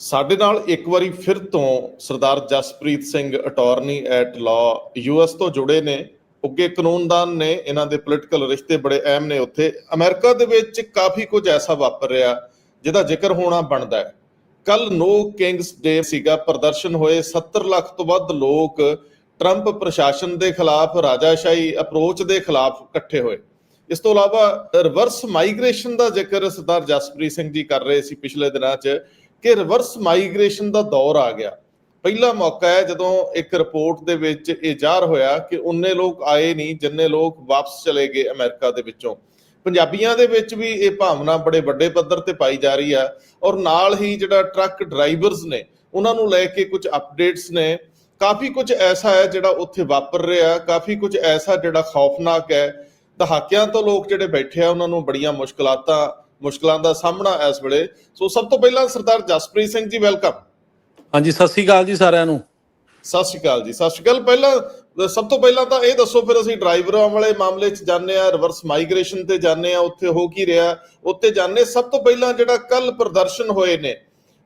ਸਾਡੇ ਨਾਲ ਇੱਕ ਵਾਰੀ ਫਿਰ ਤੋਂ Sardar Jaspreet Singh attorney at law US ਤੋਂ ਜੁੜੇ ਨੇ। ਉੱਗੇ ਕਾਨੂੰਨਦਾਨ ਨੇ, ਇਹਨਾਂ ਦੇ ਪੋਲੀਟੀਕਲ ਰਿਸ਼ਤੇ ਬੜੇ ਅਹਿਮ ਨੇ ਉੱਥੇ। ਅਮਰੀਕਾ ਦੇ ਵਿੱਚ ਕਾਫੀ ਕੁਝ ਐਸਾ ਵਾਪਰ ਰਿਹਾ ਜਿਹਦਾ ਜ਼ਿਕਰ ਹੋਣਾ ਬਣਦਾ ਹੈ। ਕੱਲ ਨੋ ਕਿੰਗਸ ਡੇ ਸੀਗਾ, ਪ੍ਰਦਰਸ਼ਨ ਹੋਏ। 70 ਲੱਖ ਤੋਂ ਵੱਧ ਲੋਕ ਟਰੰਪ ਪ੍ਰਸ਼ਾਸਨ ਦੇ ਖਿਲਾਫ, ਰਾਜਾਸ਼ਾਹੀ ਅਪਰੋਚ ਦੇ ਖਿਲਾਫ ਇਕੱਠੇ ਹੋਏ। ਇਸ ਤੋਂ ਇਲਾਵਾ ਰਿਵਰਸ ਮਾਈਗ੍ਰੇਸ਼ਨ ਦਾ ਜ਼ਿਕਰ ਸਰਦਾਰ ਜਸਪ੍ਰੀਤ ਸਿੰਘ ਜੀ ਕਰ ਰਹੇ ਸੀ ਪਿਛਲੇ ਦਿਨਾਂ 'ਚ। ਕਿ ਰਿਵਰਸ ਮਾਈਗ੍ਰੇਸ਼ਨ ਦਾ ਦੌਰ ਆ ਗਿਆ। ਪਹਿਲਾ ਮੌਕਾ ਹੈ ਜਦੋਂ ਇੱਕ ਰਿਪੋਰਟ ਦੇ ਵਿੱਚ ਇਹ ਜ਼ਾਹਰ ਹੋਇਆ ਕਿ ਉਨੇ ਲੋਕ ਆਏ ਨਹੀਂ, ਜਿੰਨੇ ਲੋਕ ਵਾਪਸ ਚਲੇ ਗਏ ਅਮਰੀਕਾ ਦੇ ਵਿੱਚੋਂ। ਪੰਜਾਬੀਆਂ ਦੇ ਵਿੱਚ ਵੀ ਇਹ ਭਾਵਨਾ ਬੜੇ ਵੱਡੇ ਪੱਧਰ ਤੇ ਪਾਈ ਜਾ ਰਹੀ ਆ ਔਰ ਨਾਲ ਹੀ ਜਿਹੜਾ ਟਰੱਕ ਡਰਾਈਵਰਸ ਨੇ, ਉਹਨਾਂ ਨੂੰ ਲੈ ਕੇ ਕੁਝ ਅਪਡੇਟਸ ਨੇ। ਕਾਫੀ ਕੁਝ ਐਸਾ ਹੈ ਜਿਹੜਾ ਉੱਥੇ ਵਾਪਰ ਰਿਹਾ, ਕਾਫੀ ਕੁਝ ਐਸਾ ਜਿਹੜਾ ਖੌਫਨਾਕ ਹੈ। ਦਹਾਕਿਆਂ ਤੋਂ ਲੋਕ ਜਿਹੜੇ ਬੈਠੇ ਆ, ਉਹਨਾਂ ਨੂੰ ਬੜੀਆਂ ਮੁਸ਼ਕਲਾਤਾਂ ਮੁਸ਼ਕਲਾਂ ਦਾ ਸਾਹਮਣਾ ਇਸ ਵੇਲੇ। ਸੋ ਸਭ ਤੋਂ ਪਹਿਲਾਂ ਸਰਦਾਰ ਜਸਪ੍ਰੀਤ ਸਿੰਘ ਜੀ ਵੈਲਕਮ। ਹਾਂਜੀ ਸਤਿ ਸ੍ਰੀ ਅਕਾਲ ਜੀ ਸਾਰਿਆਂ ਨੂੰ। ਸਤਿ ਸ਼੍ਰੀ ਅਕਾਲ ਜੀ ਸਤਿ ਸ਼੍ਰੀ ਅਕਾਲ। ਪਹਿਲਾਂ ਸਭ ਤੋਂ ਪਹਿਲਾਂ ਤਾਂ ਇਹ ਦੱਸੋ ਫਿਰ ਅਸੀਂ ਡਰਾਈਵਰਾਂ ਵਾਲੇ ਮਾਮਲੇ 'ਚ ਜਾਣਦੇ ਆ ਰਿਵਰਸ ਮਾਈਗ੍ਰੇਸ਼ਨ ਤੇ ਜਾਣਦੇ ਆ ਉੱਥੇ ਹੋ ਕੀ ਰਿਹਾ ਉੱਥੇ ਜਾਣਦੇ ਸਭ ਤੋਂ ਪਹਿਲਾਂ ਜਿਹੜਾ ਕੱਲ ਪ੍ਰਦਰਸ਼ਨ ਹੋਏ ਨੇ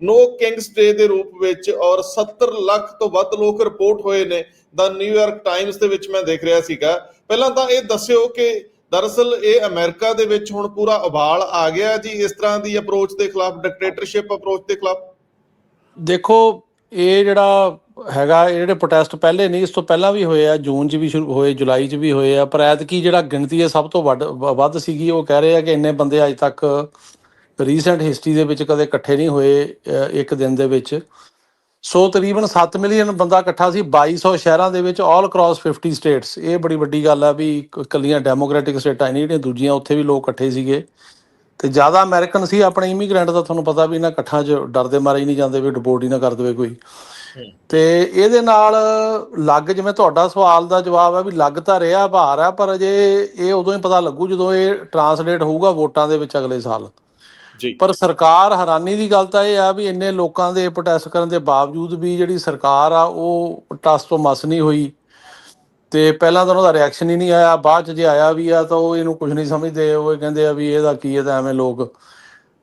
ਨੋ ਕਿੰਗਸ ਡੇ ਦੇ ਰੂਪ ਵਿੱਚ ਔਰ 70 ਲੱਖ ਤੋਂ ਵੱਧ ਲੋਕ ਰਿਪੋਰਟ ਹੋਏ ਨੇ ਦਾ ਨਿਊਯਾਰਕ ਟਾਈਮਸ ਦੇ ਵਿੱਚ ਮੈਂ ਦੇਖ ਰਿਹਾ ਸੀਗਾ। ਪਹਿਲਾਂ ਤਾਂ ਇਹ ਦੱਸਿਓ ਕਿ ਦਰਅਸਲ ਇਹ ਅਮਰੀਕਾ ਦੇ ਵਿੱਚ ਹੁਣ ਪੂਰਾ ਉਬਾਲ ਆ ਗਿਆ ਜੀ, ਇਸ ਤਰ੍ਹਾਂ ਦੀ ਅਪਰੋਚ ਦੇ ਖਿਲਾਫ ਡਿਕਟੇਟਰਸ਼ਿਪ ਅਪਰੋਚ ਦੇ ਖਿਲਾਫ। ਦੇਖੋ, ਇਹ ਜਿਹੜਾ ਹੈਗਾ, ਇਹ ਜਿਹੜੇ ਪ੍ਰੋਟੈਸਟ ਪਹਿਲੇ ਨਹੀਂ, ਇਸ ਤੋਂ ਪਹਿਲਾਂ ਵੀ ਹੋਏ ਆ, ਜੂਨ 'ਚ ਵੀ ਸ਼ੁਰੂ ਹੋਏ, ਜੁਲਾਈ 'ਚ ਵੀ ਹੋਏ ਆ, ਪਰ ਐਤਕੀ ਜਿਹੜਾ ਗਿਣਤੀ ਹੈ ਸਭ ਤੋਂ ਵੱਡ ਵੱਧ ਸੀਗੀ, ਉਹ ਕਹਿ ਰਹੇ ਆ ਕਿ ਇੰਨੇ ਬੰਦੇ ਅੱਜ ਤੱਕ ਰੀਸੈਂਟ ਹਿਸਟਰੀ ਦੇ ਵਿੱਚ ਕਦੇ ਇਕੱਠੇ ਨਹੀਂ ਹੋਏ ਇੱਕ ਦਿਨ ਦੇ ਵਿੱਚ। ਸੋ ਤਕਰੀਬਨ 7 ਮਿਲੀਅਨ ਬੰਦਾ ਇਕੱਠਾ ਸੀ 2200 ਸ਼ਹਿਰਾਂ ਦੇ ਵਿੱਚ ਆਲ ਅਕ੍ਰੋਸ 50 ਸਟੇਟਸ ਇਹ ਬੜੀ ਵੱਡੀ ਗੱਲ ਆ ਵੀ ਇਕੱਲੀਆਂ ਡੈਮੋਕ੍ਰੈਟਿਕ ਸਟੇਟਾਂ ਨਹੀਂ ਜਿਹੜੀਆਂ ਦੂਜੀਆਂ ਉੱਥੇ ਵੀ ਲੋਕ ਇਕੱਠੇ ਸੀਗੇ। ਤੇ ਜ਼ਿਆਦਾ ਅਮਰੀਕਨ ਸੀ ਆਪਣੇ ਇਮੀਗ੍ਰੈਂਟ ਦਾ ਤੁਹਾਨੂੰ ਪਤਾ ਵੀ ਇਹਨਾਂ ਇਕੱਠਾਂ 'ਚ ਡਰਦੇ ਮਾਰੇ ਹੀ ਨਹੀਂ ਜਾਂਦੇ ਵੀ ਡਿਪੋਰਟ ਹੀ ਨਾ ਕਰ ਦੇਵੇ ਕੋਈ। ਤੇ ਇਹਦੇ ਨਾਲ ਲੱਗ ਜਿਵੇਂ ਤੁਹਾਡਾ ਸਵਾਲ ਦਾ ਜਵਾਬ ਹੈ ਵੀ ਲੱਗ ਤਾਂ ਰਿਹਾ ਭਾਰ ਆ ਪਰ ਅਜੇ ਇਹ ਉਦੋਂ ਹੀ ਪਤਾ ਲੱਗੂ ਜਦੋਂ ਇਹ ਟਰਾਂਸਲੇਟ ਹੋਊਗਾ ਵੋਟਾਂ ਦੇ ਵਿੱਚ ਅਗਲੇ ਸਾਲ। ਪਰ ਸਰਕਾਰ ਹੈਰਾਨੀ ਦੀ ਗੱਲ ਤਾਂ ਇਹ ਆ ਵੀ ਇੰਨੇ ਲੋਕਾਂ ਦੇ ਪ੍ਰੋਟੈਸਟ ਕਰਨ ਦੇ ਬਾਵਜੂਦ ਵੀ ਜਿਹੜੀ ਸਰਕਾਰ ਆ, ਉਹ ਟਸ ਤੋਂ ਮਸ ਨਹੀਂ ਹੋਈ। ਤੇ ਪਹਿਲਾਂ ਤਾਂ ਉਹਨਾਂ ਰਿਐਕਸ਼ਨ ਹੀ ਨਹੀਂ ਆਇਆ। ਬਾਅਦ ਚ ਜੇ ਆਇਆ ਵੀ ਆ ਤਾਂ ਉਹ ਇਹਨੂੰ ਕੁਝ ਨਹੀਂ ਸਮਝਦੇ। ਉਹ ਕਹਿੰਦੇ ਆ ਵੀ ਇਹਦਾ ਕੀ ਹੈ ਤਾਂ ਐਵੇਂ ਲੋਕ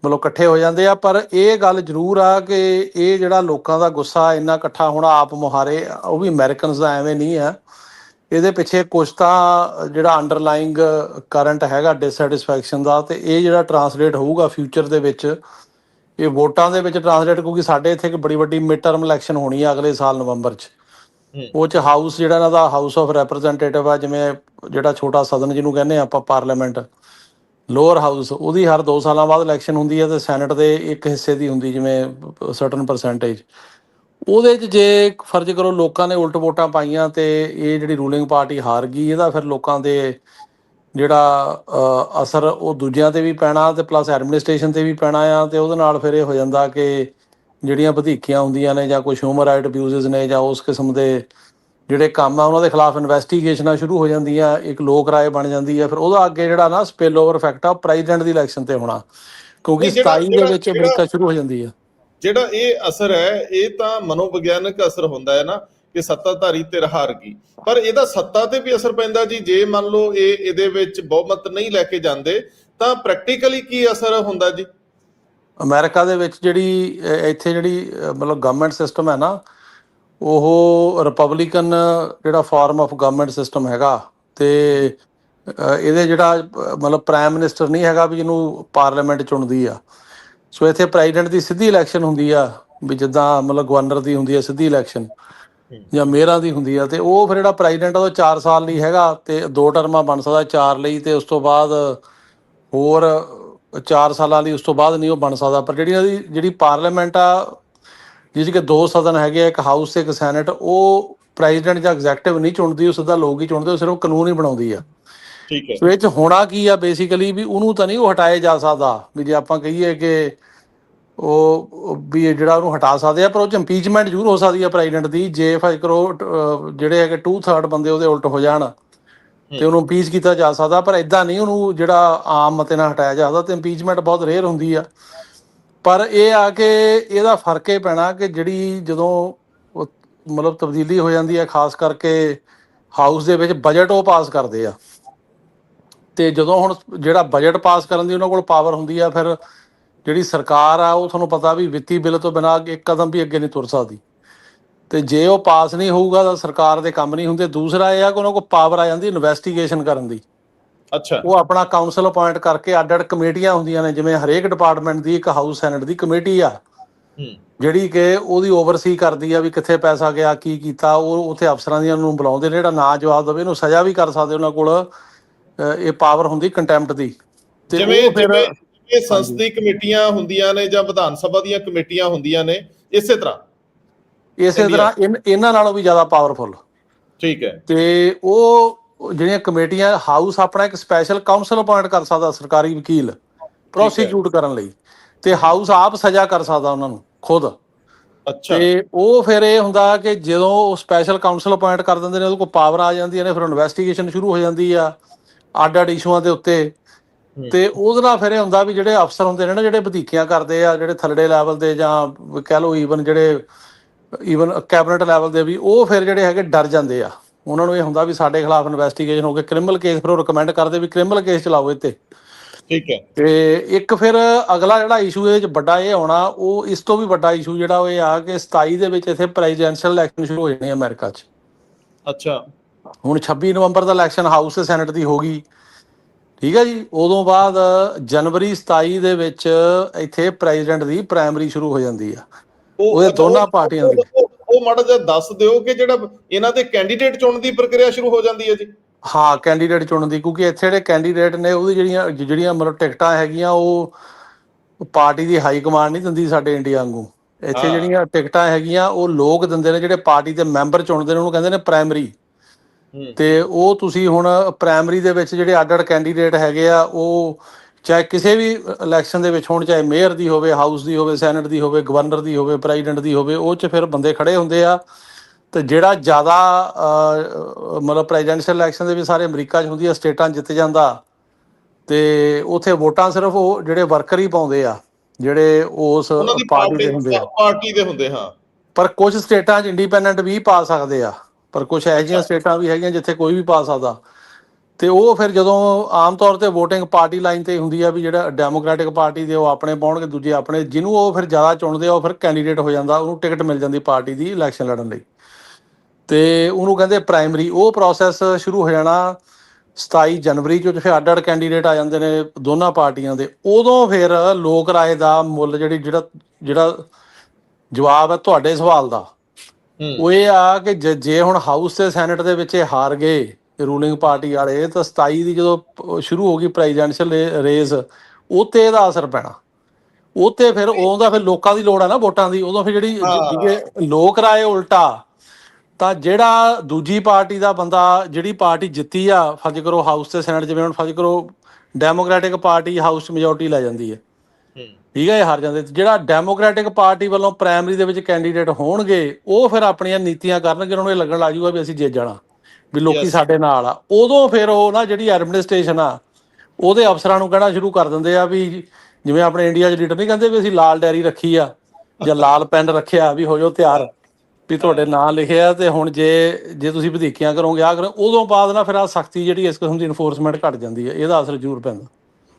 ਮਤਲਬ ਇਕੱਠੇ ਹੋ ਜਾਂਦੇ ਆ। ਪਰ ਇਹ ਗੱਲ ਜ਼ਰੂਰ ਆ ਕਿ ਇਹ ਜਿਹੜਾ ਲੋਕਾਂ ਦਾ ਗੁੱਸਾ ਇੰਨਾ ਇਕੱਠਾ ਹੋਣਾ ਆਪ ਮੁਹਾਰੇ, ਉਹ ਵੀ ਅਮਰੀਕਨਸ ਦਾ ਐਵੇਂ ਨਹੀਂ ਆ। ਇਹਦੇ ਪਿੱਛੇ ਕੁਝ ਤਾਂ ਜਿਹੜਾ ਅੰਡਰਲਾਈਂਗ ਕਰੰਟ ਹੈਗਾ ਡਿਸਸੈਟੀਸਫੈਕਸ਼ਨ ਦਾ ਤੇ ਇਹ ਜਿਹੜਾ ਟਰਾਂਸਲੇਟ ਹੋਊਗਾ ਫਿਊਚਰ ਦੇ ਵਿੱਚ ਇਹ ਵੋਟਾਂ ਦੇ ਵਿੱਚ ਟਰਾਂਸਲੇਟ ਕਿਉਂਕਿ ਸਾਡੇ ਇੱਥੇ ਇੱਕ ਬੜੀ ਵੱਡੀ ਮਿਡ ਟਰਮ ਇਲੈਕਸ਼ਨ ਹੋਣੀ ਆ ਅਗਲੇ ਸਾਲ ਨਵੰਬਰ 'ਚ ਹੂੰ। ਉਹ 'ਚ ਹਾਊਸ ਜਿਹੜਾ ਇਹਨਾਂ ਦਾ ਹਾਊਸ ਆਫ ਰੈਪਰੈਜ਼ੈਂਟੇਟਿਵ ਆ ਜਿਵੇਂ ਜਿਹੜਾ ਛੋਟਾ ਸਦਨ ਜਿਹਨੂੰ ਕਹਿੰਦੇ ਆਪਾਂ ਪਾਰਲੀਮੈਂਟ ਲੋਅਰ ਹਾਊਸ ਉਹਦੀ ਹਰ 2 ਸਾਲਾਂ ਬਾਅਦ ਇਲੈਕਸ਼ਨ ਹੁੰਦੀ ਹੈ ਤੇ ਸੈਨੇਟ ਦੇ ਇੱਕ ਹਿੱਸੇ ਦੀ ਹੁੰਦੀ ਜਿਵੇਂ ਸਰਟਨ ਪਰਸੈਂਟੇਜ ਉਹਦੇ 'ਚ ਜੇ ਫਰਜ਼ ਕਰੋ ਲੋਕਾਂ ਨੇ ਉਲਟ ਵੋਟਾਂ ਪਾਈਆਂ ਤੇ ਇਹ ਜਿਹੜੀ ਰੂਲਿੰਗ ਪਾਰਟੀ ਹਾਰ ਗਈ ਇਹਦਾ ਫਿਰ ਲੋਕਾਂ ਦੇ ਜਿਹੜਾ ਅਸਰ ਉਹ ਦੂਜਿਆਂ ਤੇ ਵੀ ਪੈਣਾ ਤੇ ਪਲੱਸ ਐਡਮਿਨਿਸਟ੍ਰੇਸ਼ਨ ਤੇ ਵੀ ਪੈਣਾ ਆ ਤੇ ਉਹਦੇ ਨਾਲ ਫਿਰ ਇਹ ਹੋ ਜਾਂਦਾ ਕਿ ਜਿਹੜੀਆਂ ਵਧੀਕੀਆਂ ਹੁੰਦੀਆਂ ਨੇ ਜਾਂ ਕੁਝ ਹਿਊਮਨ ਰਾਈਟ ਅਬਿਊਜ਼ਸ ਨੇ ਜਾਂ ਉਸ ਕਿਸਮ ਦੇ ਜਿਹੜੇ ਕੰਮ ਆ ਉਹਨਾਂ ਦੇ ਖਿਲਾਫ ਇਨਵੈਸਟੀਗੇਸ਼ਨਾਂ ਸ਼ੁਰੂ ਹੋ ਜਾਂਦੀਆਂ ਇੱਕ ਲੋਕ ਰਾਏ ਬਣ ਜਾਂਦੀ ਹੈ ਫਿਰ ਉਹਦਾ ਅੱਗੇ ਜਿਹੜਾ ਨਾ ਸਪਿਲ ਓਵਰ ਇਫੈਕਟ ਆ ਪ੍ਰੈਜ਼ੀਡੈਂਟ ਦੀ ਇਲੈਕਸ਼ਨ ਤੇ ਹੋਣਾ। ਕਿਉਂਕਿ ਨਹੀਂ, ਜਿਹੜਾ- 27 ਦੇ ਵਿੱਚ ਅਮਰੀਕਾ ਸ਼ੁਰੂ ਹੋ ਜਾਂਦੀ ਹੈ ਜਿਹੜਾ ਇਹ ਅਸਰ ਹੈ, ਇਹ ਤਾਂ ਮਨੋਵਿਗਿਆਨਕ ਅਸਰ ਹੁੰਦਾ ਹੈ ਨਾ ਕਿ ਸੱਤਾਧਾਰੀ ਧਿਰ ਹਾਰ ਗਈ ਪਰ ਇਹਦਾ ਸੱਤਾ ਤੇ ਵੀ ਅਸਰ ਪੈਂਦਾ ਜੀ। ਜੇ ਮੰਨ ਲਓ ਇਹ ਇਹਦੇ ਵਿੱਚ ਬਹੁਮਤ ਨਹੀਂ ਲੈ ਕੇ ਜਾਂਦੇ, ਤਾਂ ਪ੍ਰੈਕਟੀਕਲੀ ਕੀ ਅਸਰ ਹੁੰਦਾ ਜੀ? ਅਮਰੀਕਾ ਦੇ ਵਿੱਚ ਜਿਹੜੀ ਇੱਥੇ ਜਿਹੜੀ ਮਤਲਬ ਗਵਰਨਮੈਂਟ ਸਿਸਟਮ ਹੈ ਨਾ, ਉਹ ਰਿਪਬਲਿਕਨ ਜਿਹੜਾ ਫਾਰਮ ਆਫ ਗਵਰਨਮੈਂਟ ਸਿਸਟਮ ਹੈਗਾ ਤੇ ਇਹਦੇ ਜਿਹੜਾ ਮਤਲਬ ਪ੍ਰਾਈਮ ਮਿਨਿਸਟਰ ਨਹੀਂ ਹੈਗਾ ਵੀ ਜਿਹਨੂੰ ਪਾਰਲੀਮੈਂਟ ਚੁਣਦੀ ਆ। ਸੋ ਇੱਥੇ ਪ੍ਰੈਜ਼ੀਡੈਂਟ ਦੀ ਸਿੱਧੀ ਇਲੈਕਸ਼ਨ ਹੁੰਦੀ ਆ ਵੀ ਜਿੱਦਾਂ ਮਤਲਬ ਗਵਰਨਰ ਦੀ ਹੁੰਦੀ ਆ ਸਿੱਧੀ ਇਲੈਕਸ਼ਨ ਜਾਂ ਮੇਅਰਾਂ ਦੀ ਹੁੰਦੀ ਆ ਤੇ ਉਹ ਫਿਰ ਜਿਹੜਾ ਪ੍ਰੈਜ਼ੀਡੈਂਟ ਆ ਉਹ 4 ਸਾਲ ਲਈ ਹੈਗਾ ਤੇ ਦੋ ਟਰਮਾਂ ਬਣ ਸਕਦਾ 4 ਲਈ ਤੇ ਉਸ ਤੋਂ ਬਾਅਦ ਹੋਰ 4 ਸਾਲਾਂ ਲਈ ਉਸ ਤੋਂ ਬਾਅਦ ਨਹੀਂ ਉਹ ਬਣ ਸਕਦਾ। ਪਰ ਜਿਹੜੀ ਉਹਦੀ ਜਿਹੜੀ ਪਾਰਲੀਮੈਂਟ ਆ ਜਿਸ ਕੇ ਦੋ ਸਦਨ ਹੈਗੇ ਆ, ਇੱਕ ਹਾਊਸ ਤੇ ਇੱਕ ਸੈਨੇਟ ਉਹ ਪ੍ਰੈਜ਼ੀਡੈਂਟ ਜਾਂ ਐਗਜ਼ੈਕਟਿਵ ਨਹੀਂ ਚੁਣਦੀ ਉਹ ਸਿੱਧਾ ਲੋਕ ਹੀ ਚੁਣਦੇ ਉਹ ਸਿਰਫ ਕਾਨੂੰਨ ਹੀ ਬਣਾਉਂਦੀ ਆ। ਠੀਕ ਹੈ। ਸੋ ਇਹ ਚ ਹੋਣਾ ਕੀ ਆ ਬੇਸਿਕਲੀ ਵੀ ਉਹਨੂੰ ਤਾਂ ਨਹੀਂ ਉਹ ਹਟਾਇਆ ਜਾ ਸਕਦਾ। ਵੀ ਜੇ ਆਪਾਂ ਕਹੀਏ ਕਿ ਉਹ, ਵੀ ਜਿਹੜਾ ਉਹਨੂੰ ਹਟਾ ਸਕਦੇ ਆ, ਪਰ ਉਹ ਚ ਇੰਪੀਚਮੈਂਟ ਜ਼ਰੂਰ ਹੋ ਸਕਦੀ ਆ ਪ੍ਰੈਜ਼ੀਡੈਂਟ ਦੀ, ਜੇ ਫਾਈ ਕਰੋ ਜਿਹੜੇ ਹੈਗੇ 2/3 ਬੰਦੇ ਉਹਦੇ ਉਲਟ ਹੋ ਜਾਣ ਤੇ ਉਹਨੂੰ ਇੰਪੀਚ ਕੀਤਾ ਜਾ ਸਕਦਾ, ਪਰ ਇਦਾਂ ਨਹੀਂ ਉਹਨੂੰ ਜਿਹੜਾ ਆਮ ਮਤੇ ਨਾਲ ਹਟਾਇਆ ਜਾ ਸਕਦਾ, ਤੇ ਇੰਪੀਚਮੈਂਟ ਬਹੁਤ ਰੇਅਰ ਹੁੰਦੀ ਆ। ਪਰ ਇਹ ਆ ਕਿ ਇਹਦਾ ਫ਼ਰਕ ਇਹ ਪੈਣਾ ਕਿ ਜਿਹੜੀ ਜਦੋਂ ਮਤਲਬ ਤਬਦੀਲੀ ਹੋ ਜਾਂਦੀ ਹੈ ਖਾਸ ਕਰਕੇ ਹਾਊਸ ਦੇ ਵਿੱਚ ਬਜਟ ਉਹ ਪਾਸ ਕਰਦੇ ਆ। ਤੇ ਜਦੋਂ ਹੁਣ ਜਿਹੜਾ ਬਜਟ ਪਾਸ ਕਰਨ ਦੀ ਉਹਨਾਂ ਕੋਲ ਪਾਵਰ ਹੁੰਦੀ ਆ ਫਿਰ ਜਿਹੜੀ ਸਰਕਾਰ ਆ ਉਹ ਤੁਹਾਨੂੰ ਪਤਾ ਵੀ ਵਿੱਤੀ ਬਿੱਲ ਤੋਂ ਬਿਨਾਂ ਇੱਕ ਕਦਮ ਵੀ ਅੱਗੇ ਨਹੀਂ ਤੁਰ ਸਕਦੀ। ਤੇ ਜੇ ਉਹ ਪਾਸ ਨਹੀਂ ਹੋਊਗਾ ਤਾਂ ਸਰਕਾਰ ਦੇ ਕੰਮ ਨਹੀਂ ਹੁੰਦੇ। ਦੂਸਰਾ ਇਹ ਆ ਕਿ ਉਹਨਾਂ ਕੋਲ ਪਾਵਰ ਆ ਜਾਂਦੀ ਇਨਵੈਸਟੀਗੇਸ਼ਨ ਕਰਨ ਦੀ। ਅੱਛਾ। ਉਹ ਆਪਣਾ ਕਾਉਂਸਲ ਅਪਾਇੰਟ ਕਰਕੇ ਅੱਡ-ਅੱਡ ਕਮੇਟੀਆਂ ਹੁੰਦੀਆਂ ਨੇ ਜਿਵੇਂ ਹਰੇਕ ਡਿਪਾਰਟਮੈਂਟ ਦੀ ਇੱਕ ਹਾਊਸ ਸੈਨੇਟ ਦੀ ਕਮੇਟੀ ਆ। ਜਿਹੜੀ ਕਿ ਉਹਦੀ ਓਵਰਸੀ ਕਰਦੀ ਆ ਵੀ ਕਿੱਥੇ ਪੈਸਾ ਗਿਆ ਕੀ ਕੀਤਾ ਉਹ ਉੱਥੇ ਅਫਸਰਾਂ ਦੀਆਂ ਨੂੰ ਬੁਲਾਉਂਦੇ ਨੇ ਜਿਹੜਾ ਨਾ ਜਵਾਬ ਦੇਵੇ ਇਹਨੂੰ ਸਜ਼ਾ ਵੀ ਕਰ ਸਕਦੇ ਉਹਨਾਂ ਕੋਲ। ਇਹ ਪਾਵਰ ਹੁੰਦੀ ਕੰਟੈਂਪਟ ਦੀ। ਤੇ ਜਿਵੇਂ ਉਹ ਫਿਰ ਜਿਵੇਂ ਇਹ ਸੰਸਦੀ ਕਮੇਟੀਆਂ ਹੁੰਦੀਆਂ ਨੇ ਜਾਂ ਵਿਧਾਨ ਸਭਾ ਦੀਆਂ ਕਮੇਟੀਆਂ ਹੁੰਦੀਆਂ ਨੇ ਇਸੇ ਤਰ੍ਹਾਂ। ਇਸੇ ਤਰ੍ਹਾਂ ਇਹਨਾਂ ਨਾਲੋਂ ਵੀ ਜ਼ਿਆਦਾ ਪਾਵਰਫੁਲ ਠੀਕ ਹੈ। ਤੇ ਉਹ ਜਿਹੜੀਆਂ ਕਮੇਟੀਆਂ ਹਾਊਸ ਆਪਣਾ ਇੱਕ ਸਪੈਸ਼ਲ ਕਾਉਂਸਲ ਅਪਾਇੰਟ ਕਰ ਸਕਦਾ ਸਰਕਾਰੀ ਵਕੀਲ ਪ੍ਰੋਸੀਕਿਊਟ ਕਰਨ ਲਈ। ਤੇ ਹਾਊਸ ਆਪ ਸਜ਼ਾ ਕਰ ਸਕਦਾ ਉਹਨਾਂ ਨੂੰ ਖੁਦ। ਅੱਛਾ। ਤੇ ਉਹ ਫਿਰ ਇਹ ਹੁੰਦਾ ਕਿ ਜਦੋਂ ਉਹ ਸਪੈਸ਼ਲ ਕਾਉਂਸਲ ਅਪਾਇੰਟ ਕਰ ਦਿੰਦੇ ਨੇ ਉਹਦੇ ਕੋਲ ਪਾਵਰ ਆ ਜਾਂਦੀਆਂ ਨੇ ਫਿਰ ਇਨਵੈਸਟੀਗੇਸ਼ਨ ਸ਼ੁਰੂ ਹੋ ਜਾਂਦੀ ਆ। ਅੱਡ ਅੱਡ ਇਸ਼ੂਆਂ ਦੇ ਉੱਤੇ। ਹੂੰ। ਤੇ ਉਹਦੇ ਨਾਲ ਫਿਰ ਇਹ ਹੁੰਦਾ ਵੀ ਜਿਹੜੇ ਅਫਸਰ ਹੁੰਦੇ ਨੇ ਨਾ ਜਿਹੜੇ ਵਧੀਕੀਆਂ ਕਰਦੇ ਆ ਜਿਹੜੇ ਥੱਲੜੇ ਲੈਵਲ ਦੇ ਜਾਂ ਕਹਿ ਲਓ ਈਵਨ ਜਿਹੜੇ ਈਵਨ ਕੈਬਨਿਟ ਲੈਵਲ ਦੇ ਵੀ ਉਹ ਫਿਰ ਜਿਹੜੇ ਹੈਗੇ ਡਰ ਜਾਂਦੇ ਆ। ਉਹਨਾਂ ਨੂੰ ਇਹ ਹੁੰਦਾ ਵੀ ਸਾਡੇ ਖਿਲਾਫ ਇਨਵੈਸਟੀਗੇਸ਼ਨ ਹੋ ਕੇ ਕ੍ਰਿਮੀਨਲ ਕੇਸ ਫਿਰ ਉਹ ਰეკਮੈਂਡ ਕਰਦੇ ਵੀ ਕ੍ਰਿਮੀਨਲ ਕੇਸ ਚਲਾਓ ਇੱਥੇ। ਠੀਕ ਹੈ। ਤੇ ਇੱਕ ਫਿਰ ਅਗਲਾ ਜਿਹੜਾ ਇਸ਼ੂ ਇਹਦੇ ਵਿੱਚ ਵੱਡਾ ਇਹ ਆਉਣਾ ਉਹ ਇਸ ਤੋਂ ਵੀ ਵੱਡਾ ਇਸ਼ੂ ਜਿਹੜਾ ਉਹ ਇਹ ਆ ਕਿ 27 ਦੇ ਵਿੱਚ ਇੱਥੇ ਪ੍ਰੈਜ਼ੀਡੈਂਸ਼ੀਅਲ ਇਲੈਕਸ਼ਨ ਸ਼ੁਰੂ ਹੋ ਜਾਣੇ ਆ ਅਮਰੀਕਾ 'ਚ। ਅੱਛਾ। ਹੁਣ 26 ਨਵੰਬਰ ਦਾ ਇਲੈਕਸ਼ਨ ਹਾਊਸ ਤੇ ਸੈਨੇਟ ਦੀ ਹੋ ਗਈ। ਠੀਕ ਹੈ ਜੀ? ਉਦੋਂ ਬਾਅਦ ਜਨਵਰੀ 27 ਦੇ ਵਿੱਚ ਇੱਥੇ ਪ੍ਰੈਜ਼ੀਡੈਂਟ ਦੀ ਪ੍ਰਾਇਮਰੀ ਸ਼ੁਰੂ ਹੋ ਜਾਂਦੀ ਆ। ਉਹ ਉਹਦੇ ਦੋਨਾਂ ਪਾਰਟੀਆਂ ਦੀ। ਉਹ- ਮਾੜਾ ਜਿਹਾ ਦੱਸ ਦਿਓ ਕਿ ਜਿਹੜਾ ਇਹਨਾਂ ਦੇ ਕੈਂਡੀਡੇਟ ਚੁਣਨ ਦੀ ਪ੍ਰਕਿਰਿਆ ਸ਼ੁਰੂ ਹੋ ਜਾਂਦੀ ਹੈ ਜੀ। ਹਾਂ ਕੈਂਡੀਡੇਟ ਚੁਣਨ ਦੀ ਕਿਉਂਕਿ ਇੱਥੇ ਜਿਹੜੇ ਕੈਂਡੀਡੇਟ ਨੇ ਉਹਦੀ ਜਿਹੜੀਆਂ ਜਿਹੜੀਆਂ ਮਤਲਬ ਟਿਕਟਾਂ ਹੈਗੀਆਂ ਉਹ ਪਾਰਟੀ ਦੀ ਹਾਈ ਕਮਾਂਡ ਨਹੀਂ ਦਿੰਦੀ ਸਾਡੇ ਇੰਡੀਆ ਵਾਂਗੂ। ਇੱਥੇ। ਜਿਹੜੀਆਂ ਟਿਕਟਾਂ ਹੈਗੀਆਂ ਉਹ ਲੋਕ ਦਿੰਦੇ ਨੇ ਜਿਹੜੇ ਪਾਰਟੀ ਦੇ ਮੈਂਬਰ ਚੁਣਦੇ ਨੇ ਉਹਨੂੰ ਕਹਿੰਦੇ ਨੇ ਪ੍ਰਾਇਮਰੀ। ਤੇ ਉਹ ਤੁਸੀਂ ਹੁਣ ਪ੍ਰਾਇਮਰੀ ਦੇ ਵਿੱਚ ਜਿਹੜੇ ਅੱਡ-ਅੱਡ ਕੈਂਡੀਡੇਟ ਹੈਗੇ ਆ ਉਹ ਚਾਹੇ ਕਿਸੇ ਵੀ ਇਲੈਕਸ਼ਨ ਦੇ ਵਿੱਚ ਹੋਣ ਚਾਹੇ ਮੇਅਰ ਦੀ ਹੋਵੇ ਹਾਊਸ ਦੀ ਹੋਵੇ ਸੈਨੇਟ ਦੀ ਹੋਵੇ ਗਵਰਨਰ ਦੀ ਹੋਵੇ ਪ੍ਰੈਜ਼ੀਡੈਂਟ ਦੀ ਹੋਵੇ ਉਹ 'ਚ ਫਿਰ ਬੰਦੇ ਖੜੇ ਹੁੰਦੇ ਆ। ਤੇ ਜਿਹੜਾ ਜ਼ਿਆਦਾ ਮਤਲਬ ਪ੍ਰੈਜ਼ੀਡੈਂਸ਼ੀਅਲ ਇਲੈਕਸ਼ਨ ਦੇ ਵੀ ਸਾਰੇ ਅਮਰੀਕਾ 'ਚ ਹੁੰਦੀ ਆ ਸਟੇਟਾਂ ਜਿੱਤ ਜਾਂਦਾ। ਤੇ ਉਥੇ ਵੋਟਾਂ ਸਿਰਫ ਉਹ ਜਿਹੜੇ ਵਰਕਰ ਹੀ ਪਾਉਂਦੇ ਆ ਜਿਹੜੇ ਉਸ ਪਾਰਟੀ ਦੇ ਹੁੰਦੇ ਆ। ਪਾਰਟੀ ਦੇ ਹੁੰਦੇ ਹਾਂ। ਪਰ ਕੁਝ ਸਟੇਟਾਂ 'ਚ ਇੰਡੀਪੈਂਡੈਂਟ ਵੀ ਪਾ ਸਕਦੇ ਆ। ਪਰ ਕੁਝ ਇਹੋ ਜਿਹੀਆਂ ਸਟੇਟਾਂ ਵੀ ਹੈਗੀਆਂ ਜਿੱਥੇ ਕੋਈ ਵੀ ਪਾ ਸਕਦਾ। ਤੇ ਉਹ ਫਿਰ ਜਦੋਂ ਆਮ ਤੌਰ ਤੇ VOTING ਪਾਰਟੀ ਲਾਈਨ ਤੇ ਹੁੰਦੀ ਆ ਵੀ ਜਿਹੜਾ ਡੈਮੋਕ੍ਰੈਟਿਕ ਪਾਰਟੀ ਦੇ ਉਹ ਆਪਣੇ ਪਾਉਣਗੇ, ਦੂਜੇ ਆਪਣੇ, ਜਿਹਨੂੰ ਉਹ ਫਿਰ ਜ਼ਿਆਦਾ ਚੁਣਦੇ ਆ, ਉਹ ਫਿਰ ਕੈਂਡੀਡੇਟ ਹੋ ਜਾਂਦਾ, ਉਹਨੂੰ ਟਿਕਟ ਮਿਲ ਜਾਂਦੀ ਪਾਰਟੀ ਦੀ ਇਲੈਕਸ਼ਨ ਲੜਨ ਲਈ। ਤੇ ਉਹਨੂੰ ਕਹਿੰਦੇ ਪ੍ਰਾਇਮਰੀ ਉਹ ਪ੍ਰੋਸੈਸ ਸ਼ੁਰੂ ਹੋ ਜਾਣਾ 27 ਜਨਵਰੀ ਚ ਫਿਰ ਅੱਡ-ਅੱਡ ਕੈਂਡੀਡੇਟ ਆ ਜਾਂਦੇ ਨੇ ਦੋਨਾਂ ਪਾਰਟੀਆਂ ਦੇ। ਉਦੋਂ ਫਿਰ ਲੋਕ ਰਾਏ ਦਾ ਮੁੱਲ ਜਿਹੜੀ, ਜਿਹੜਾ ਜਿਹੜਾ ਜਵਾਬ ਹੈ ਤੁਹਾਡੇ ਸਵਾਲ ਦਾ। ਉਹ ਇਹ ਆ ਕਿ ਜ- ਹੁਣ ਹਾਊਸ ਤੇ ਸੈਨੇਟ ਦੇ ਵਿੱਚ ਇਹ ਹਾਰ ਗਏ ਰੂਲਿੰਗ ਪਾਰਟੀ ਵਾਲੇ ਤਾਂ 27 ਦੀ ਜਦੋਂ ਸ਼ੁਰੂ ਹੋ ਗਈ ਪ੍ਰੈਜ਼ੀਡੈਂਸ਼ੀਅਲ ਰੇਸ ਉਤੇ ਇਹਦਾ ਅਸਰ ਪੈਣਾ। ਉਤੇ ਫਿਰ ਉਹਦਾ ਫਿਰ ਲੋਕਾਂ ਦੀ ਲੋੜ ਆ ਨਾ ਵੋਟਾਂ ਦੀ ਉਦੋਂ ਫਿਰ ਜਿਹੜੀ ਲੋਕ ਰਾਏ ਉਲਟਾ ਤਾਂ ਜਿਹੜਾ ਦੂਜੀ ਪਾਰਟੀ ਦਾ ਬੰਦਾ ਜਿਹੜੀ ਪਾਰਟੀ ਜਿੱਤੀ ਆ ਫਰਜ਼ ਕਰੋ ਹਾਊਸ ਤੇ ਸੈਨੇਟ ਜਿਵੇਂ ਹੁਣ ਫਰਜ਼ ਕਰੋ ਡੈਮੋਕ੍ਰੈਟਿਕ ਪਾਰਟੀ ਹਾਊਸ ਮੈਜੋਰਟੀ ਲੈ ਜਾਂਦੀ ਹੂੰ। ਠੀਕ ਹੈ ਇਹ ਹਾਰ ਜਾਂਦੇ। ਜਿਹੜਾ ਡੈਮੋਕ੍ਰੈਟਿਕ ਪਾਰਟੀ ਵੱਲੋਂ ਪ੍ਰਾਇਮਰੀ ਦੇ ਵਿੱਚ ਕੈਂਡੀਡੇਟ ਹੋਣਗੇ ਉਹ ਫਿਰ ਆਪਣੀਆਂ ਨੀਤੀਆਂ ਕਰਨਗੇ ਉਹਨਾਂ ਨੂੰ ਇਹ ਲੱਗਣ ਲੱਗ ਜਾਊਗਾ ਵੀ ਅਸੀਂ ਜਿੱਤ ਜਾਣਾ ਵੀ ਲੋਕੀ. ਸਾਡੇ ਨਾਲ ਆ। ਉਦੋਂ ਫਿਰ ਉਹ ਨਾ ਜਿਹੜੀ ਐਡਮਿਨਿਸਟ੍ਰੇਸ਼ਨ ਆ ਉਹਦੇ ਅਫਸਰਾਂ ਨੂੰ ਕਹਿਣਾ ਸ਼ੁਰੂ ਕਰ ਦਿੰਦੇ ਆ ਵੀ ਜਿਵੇਂ ਆਪਣੇ ਇੰਡੀਆ 'ਚ ਲੀਡਰ ਨਹੀਂ ਕਹਿੰਦੇ ਵੀ ਅਸੀਂ ਲਾਲ ਡੈਰੀ ਰੱਖੀ ਆ ਜਾਂ ਲਾਲ ਪੈਨ ਰੱਖਿਆ ਵੀ ਹੋ ਜਾਓ ਤਿਆਰ ਵੀ ਤੁਹਾਡੇ ਨਾਂ ਲਿਖਿਆ ਤੇ ਹੁਣ ਜੇ ਜੇ ਤੁਸੀਂ ਵਧੀਕੀਆਂ ਕਰੋਗੇ ਆ ਕਰੋ। ਉਦੋਂ ਬਾਅਦ ਨਾ ਫਿਰ ਆ ਸਖਤੀ ਜਿਹੜੀ ਇਸ ਕਿਸਮ ਦੀ ਇਨਫੋਰਸਮੈਂਟ ਘਟ ਜਾਂਦੀ ਹੈ ਇਹਦਾ ਅਸਰ ਜ਼ਰੂਰ ਪੈਂਦਾ।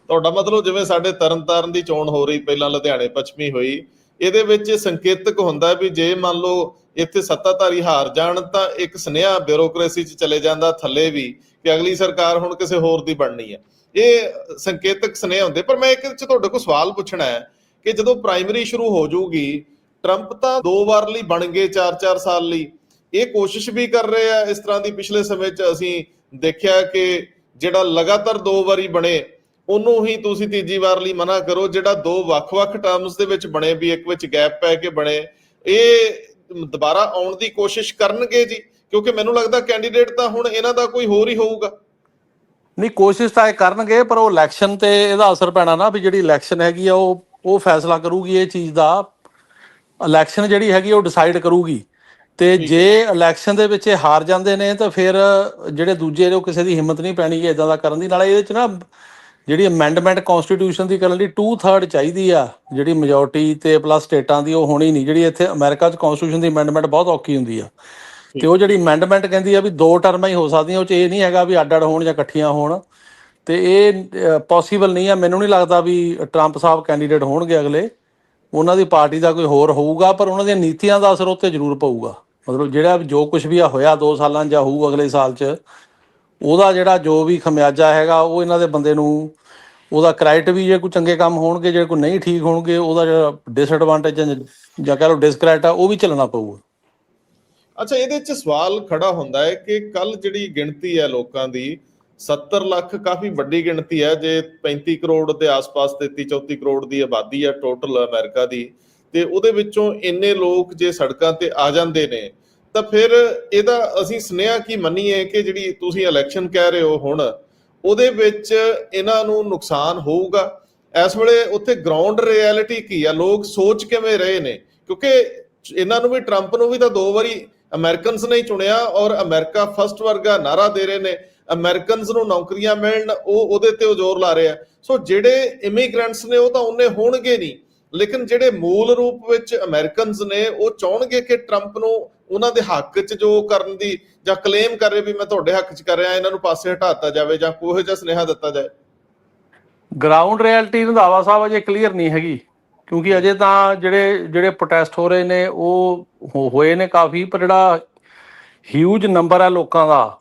ਤੁਹਾਡਾ ਮਤਲਬ ਜਿਵੇਂ ਸਾਡੇ ਤਰਨਤਾਰਨ ਦੀ ਚੋਣ ਹੋ ਰਹੀ, ਪਹਿਲਾਂ ਲੁਧਿਆਣੇ ਪੱਛਮੀ ਹੋਈ, ਇਹਦੇ ਵਿੱਚ ਸੰਕੇਤਕ ਹੁੰਦਾ ਵੀ ਜੇ ਮੰਨ ਲਓ ਇੱਥੇ ਸੱਤਾਧਾਰੀ ਹਾਰ ਜਾਣ ਤਾਂ ਇੱਕ ਸੁਨੇਹਾ ਬਿਊਰੋਕ੍ਰੇਸੀ 'ਚ ਚਲੇ ਜਾਂਦਾ ਥੱਲੇ ਵੀ ਕਿ ਅਗਲੀ ਸਰਕਾਰ ਹੁਣ ਕਿਸੇ ਹੋਰ ਦੀ ਬਣਨੀ ਹੈ। ਇਹ ਸੰਕੇਤਕ ਸੁਨੇਹੇ ਹੁੰਦੇ, ਪਰ ਮੈਂ ਇੱਕ ਚ ਤੁਹਾਡੇ ਕੋਲ ਸਵਾਲ ਪੁੱਛਣਾ ਹੈ ਕਿ ਜਦੋਂ ਪ੍ਰਾਇਮਰੀ ਸ਼ੁਰੂ ਹੋ ਜਾਊਗੀ, ਟਰੰਪ ਤਾਂ ਦੋ ਵਾਰ ਲਈ ਬਣ ਗਏ 4-4 ਸਾਲ ਲਈ। ਇਹ ਕੋਸ਼ਿਸ਼ ਵੀ ਕਰ ਰਹੇ ਆ ਇਸ ਤਰ੍ਹਾਂ ਦੀ ਪਿਛਲੇ ਸਮੇਂ 'ਚ ਅਸੀਂ ਦੇਖਿਆ ਕਿ ਜਿਹੜਾ ਲਗਾਤਾਰ ਦੋ ਵਾਰੀ ਬਣੇ ਉਹਨੂੰ ਹੀ ਤੁਸੀਂ ਤੀਜੀ ਵਾਰ ਲਈ ਮਨਾ ਕਰੋ ਜਿਹੜਾ ਦੋ ਵੱਖ-ਵੱਖ ਟਰਮਸ ਦੇ ਵਿੱਚ ਬਣੇ ਵੀ ਇੱਕ ਵਿੱਚ ਗੈਪ ਪੈ ਕੇ ਬਣੇ ਇਹ ਦੁਬਾਰਾ ਆਉਣ ਦੀ ਕੋਸ਼ਿਸ਼ ਕਰਨਗੇ ਜੀ ਕਿਉਂਕਿ ਮੈਨੂੰ ਲੱਗਦਾ ਕੈਂਡੀਡੇਟ ਤਾਂ ਹੁਣ ਇਹਨਾਂ ਦਾ ਕੋਈ ਹੋਰ ਹੀ ਹੋਊਗਾ। ਨਹੀਂ ਕੋਸ਼ਿਸ਼ ਤਾਂ ਇਹ ਕਰਨਗੇ ਪਰ ਉਹ ਇਲੈਕਸ਼ਨ ਤੇ ਇਹਦਾ ਅਸਰ ਪੈਣਾ ਨਾ ਵੀ ਜਿਹੜੀ ਇਲੈਕਸ਼ਨ ਹੈਗੀ ਆ ਉਹ ਉਹ ਫੈਸਲਾ ਕਰੂਗੀ ਇਹ ਚੀਜ਼ ਦਾ। ਇਲੈਕਸ਼ਨ ਜਿਹੜੀ ਹੈਗੀ ਉਹ ਡਿਸਾਈਡ ਕਰੂਗੀ। ਤੇ ਜੇ ਇਲੈਕਸ਼ਨ ਦੇ ਵਿੱਚ ਇਹ ਹਾਰ ਜਾਂਦੇ ਨੇ ਤਾਂ ਫਿਰ ਜਿਹੜੇ ਦੂਜੇ ਨੇ ਉਹ ਕਿਸੇ ਦੀ ਹਿੰਮਤ ਨਹੀਂ ਪੈਣੀ ਕਿ ਇਦਾਂ ਦਾ ਕਰਨ ਦੀ। ਨਾਲੇ ਇਹਦੇ ਚ ਨਾ ਜਿਹੜੀ ਅਮੈਂਡਮੈਂਟ ਕਨਸਟੀਟਿਊਸ਼ਨ ਦੀ ਕਰਨ ਲਈ 2/3 ਚਾਹੀਦੀ ਆ, ਜਿਹੜੀ ਮੈਜੋਰਟੀ ਤੇ ਪਲੱਸ ਸਟੇਟਾਂ ਦੀ, ਉਹ ਹੋਣੀ ਨਹੀਂ। ਜਿਹੜੀ ਇੱਥੇ ਅਮਰੀਕਾ 'ਚ ਕਨਸਟੀਟਿਊਸ਼ਨ ਦੀ ਅਮੈਂਡਮੈਂਟ ਬਹੁਤ ਔਖੀ ਹੁੰਦੀ ਆ। ਤੇ ਉਹ ਜਿਹੜੀ ਅਮੈਂਡਮੈਂਟ ਕਹਿੰਦੀ ਆ ਵੀ ਦੋ ਟਰਮਾਂ ਹੀ ਹੋ ਸਕਦੀਆਂ, ਉਹ 'ਚ ਇਹ ਨਹੀਂ ਹੈਗਾ ਵੀ ਅੱਡ-ਅੱਡ ਹੋਣ ਜਾਂ ਇਕੱਠੀਆਂ ਹੋਣ। ਤੇ ਇਹ ਪੋਸੀਬਲ ਨਹੀਂ ਆ। ਮੈਨੂੰ ਨਹੀਂ ਲੱਗਦਾ ਵੀ ਟਰੰਪ ਸਾਹਿਬ ਕੈਂਡੀਡੇਟ ਹੋਣਗੇ ਅਗਲੇ। ਉਹਨਾਂ ਦੀ ਪਾਰਟੀ ਦਾ ਕੋਈ ਹੋਰ ਹੋਊਗਾ, ਪਰ ਉਹਨਾਂ ਦੀਆਂ ਨੀਤੀਆਂ ਦਾ ਅਸਰ ਉੱਤੇ ਜ਼ਰੂਰ ਪਊਗਾ। ਮਤਲਬ ਜਿਹੜਾ ਜੋ ਕੁਝ ਵੀ ਆ ਹੋਇਆ 2 ਸਾਲਾਂ ਜਾਂ ਹੋਊ ਅਗਲੇ ਸਾਲ 'ਚ ਉਹਦਾ ਜਿਹੜਾ ਜੋ ਵੀ ਖਮਿਆਜਾ ਹੈਗਾ, ਉਹ ਇਹਨਾਂ ਦੇ ਬੰਦੇ ਨੂੰ, ਉਹਦਾ ਕ੍ਰੈਡਿਟ ਵੀ ਜੇ ਕੋਈ ਚੰਗੇ ਕੰਮ ਹੋਣਗੇ, ਜੇ ਕੋਈ ਨਹੀਂ ਠੀਕ ਹੋਣਗੇ, ਉਹਦਾ ਜਿਹੜਾ ਡਿਸਐਡਵਾਂਟੇਜ ਜਾਂ ਕਹ ਲਓ ਡਿਸਕ੍ਰੈਡਿਟ ਆ, ਉਹ ਵੀ ਚੱਲਣਾ ਪਊਗਾ। ਅੱਛਾ, ਇਹਦੇ 'ਚ ਸਵਾਲ ਖੜਾ ਹੁੰਦਾ ਹੈ ਕਿ ਕੱਲ ਜਿਹੜੀ ਗਿਣਤੀ ਹੈ ਲੋਕਾਂ ਦੀ 70 ਲੱਖ ਕਾਫੀ ਵੱਡੀ ਗਿਣਤੀ ਹੈ, ਜੇ 35 ਕਰੋੜ ਦੇ ਆਸ-ਪਾਸ 33 34 ਕਰੋੜ ਦੀ ਆਬਾਦੀ ਹੈ ਟੋਟਲ ਅਮਰੀਕਾ ਦੀ, ਤੇ ਉਹਦੇ ਵਿੱਚੋਂ ਇੰਨੇ ਲੋਕ ਜੇ ਸੜਕਾਂ ਤੇ ਆ ਜਾਂਦੇ ਨੇ ਤਾਂ ਫਿਰ ਇਹਦਾ ਅਸੀਂ ਸੁਨੇਹਾ ਕੀ ਮੰਨੀਏ ਕਿ ਜਿਹੜੀ ਤੁਸੀਂ ਇਲੈਕਸ਼ਨ ਕਹਿ ਰਹੇ ਹੋ ਹੁਣ, ਉਹਦੇ ਵਿੱਚ ਇਹਨਾਂ ਨੂੰ ਨੁਕਸਾਨ ਹੋਊਗਾ। ਇਸ ਵੇਲੇ ਉੱਥੇ ਗਰਾਊਂਡ ਰਿਐਲਿਟੀ ਕੀ ਆ? ਲੋਕ ਸੋਚ ਕਿਵੇਂ ਰਹੇ ਨੇ? ਕਿਉਂਕਿ ਇਹਨਾਂ ਨੂੰ ਵੀ ਟਰੰਪ ਨੂੰ ਵੀ ਤਾਂ ਦੋ ਵਾਰੀ ਅਮਰੀਕਨਸ ਨੇ ਚੁਣਿਆ ਔਰ ਅਮਰੀਕਾ ਫਸਟ ਵਰਗਾ ਨਾਰਾ ਦੇ ਰਹੇ ਨੇ। ਅਮਰੀਕਨਸ ਨੂੰ ਨੌਕਰੀਆਂ ਮਿਲਣ, ਉਹ ਉਹਦੇ ਤੇ ਉਹ ਜ਼ੋਰ ਲਾ ਰਹੇ ਆ। ਸੋ ਜਿਹੜੇ ਇਮੀਗ੍ਰੈਂਟਸ ਨੇ, ਉਹ ਤਾਂ ਉਹਨੇ ਹੋਣਗੇ ਨਹੀਂ। ਲੇਕਿਨ ਜਿਹੜੇ ਮੂਲ ਰੂਪ ਵਿੱਚ ਅਮਰੀਕਨਸ ਨੇ, ਉਹ ਚਾਹਣਗੇ ਕਿ ਟਰੰਪ ਨੂੰ ਉਹਨਾਂ ਦੇ ਹੱਕ 'ਚ ਜੋ ਕਰਨ ਦੀ ਜਾਂ ਕਲੇਮ ਕਰੇ ਵੀ ਮੈਂ ਤੁਹਾਡੇ ਹੱਕ 'ਚ ਕਰ ਰਿਹਾ ਇਹਨਾਂ ਨੂੰ ਪਾਸੇ ਹਟਾਤਾ ਜਾਵੇ ਜਾਂ ਕੋਈ ਜਿਹਾ ਸੁਨੇਹਾ ਦਿੱਤਾ ਜਾਏ। ਗਰਾਊਂਡ ਰਿਐਲਿਟੀ ਰੰਧਾਵਾ ਸਾਹਿਬ ਅਜੇ ਕਲੀਅਰ ਨਹੀਂ ਹੈਗੀ ਕਿਉਂਕਿ ਅਜੇ ਤਾਂ ਜਿਹੜੇ ਜਿਹੜੇ ਪ੍ਰੋਟੈਸਟ ਹੋ ਰਹੇ ਨੇ ਉਹ ਹੋਏ ਨੇ ਕਾਫੀ ਪਰ ਜਿਹੜਾ ਹਿਊਜ ਨੰਬਰ ਹੈ ਲੋਕਾਂ ਦਾ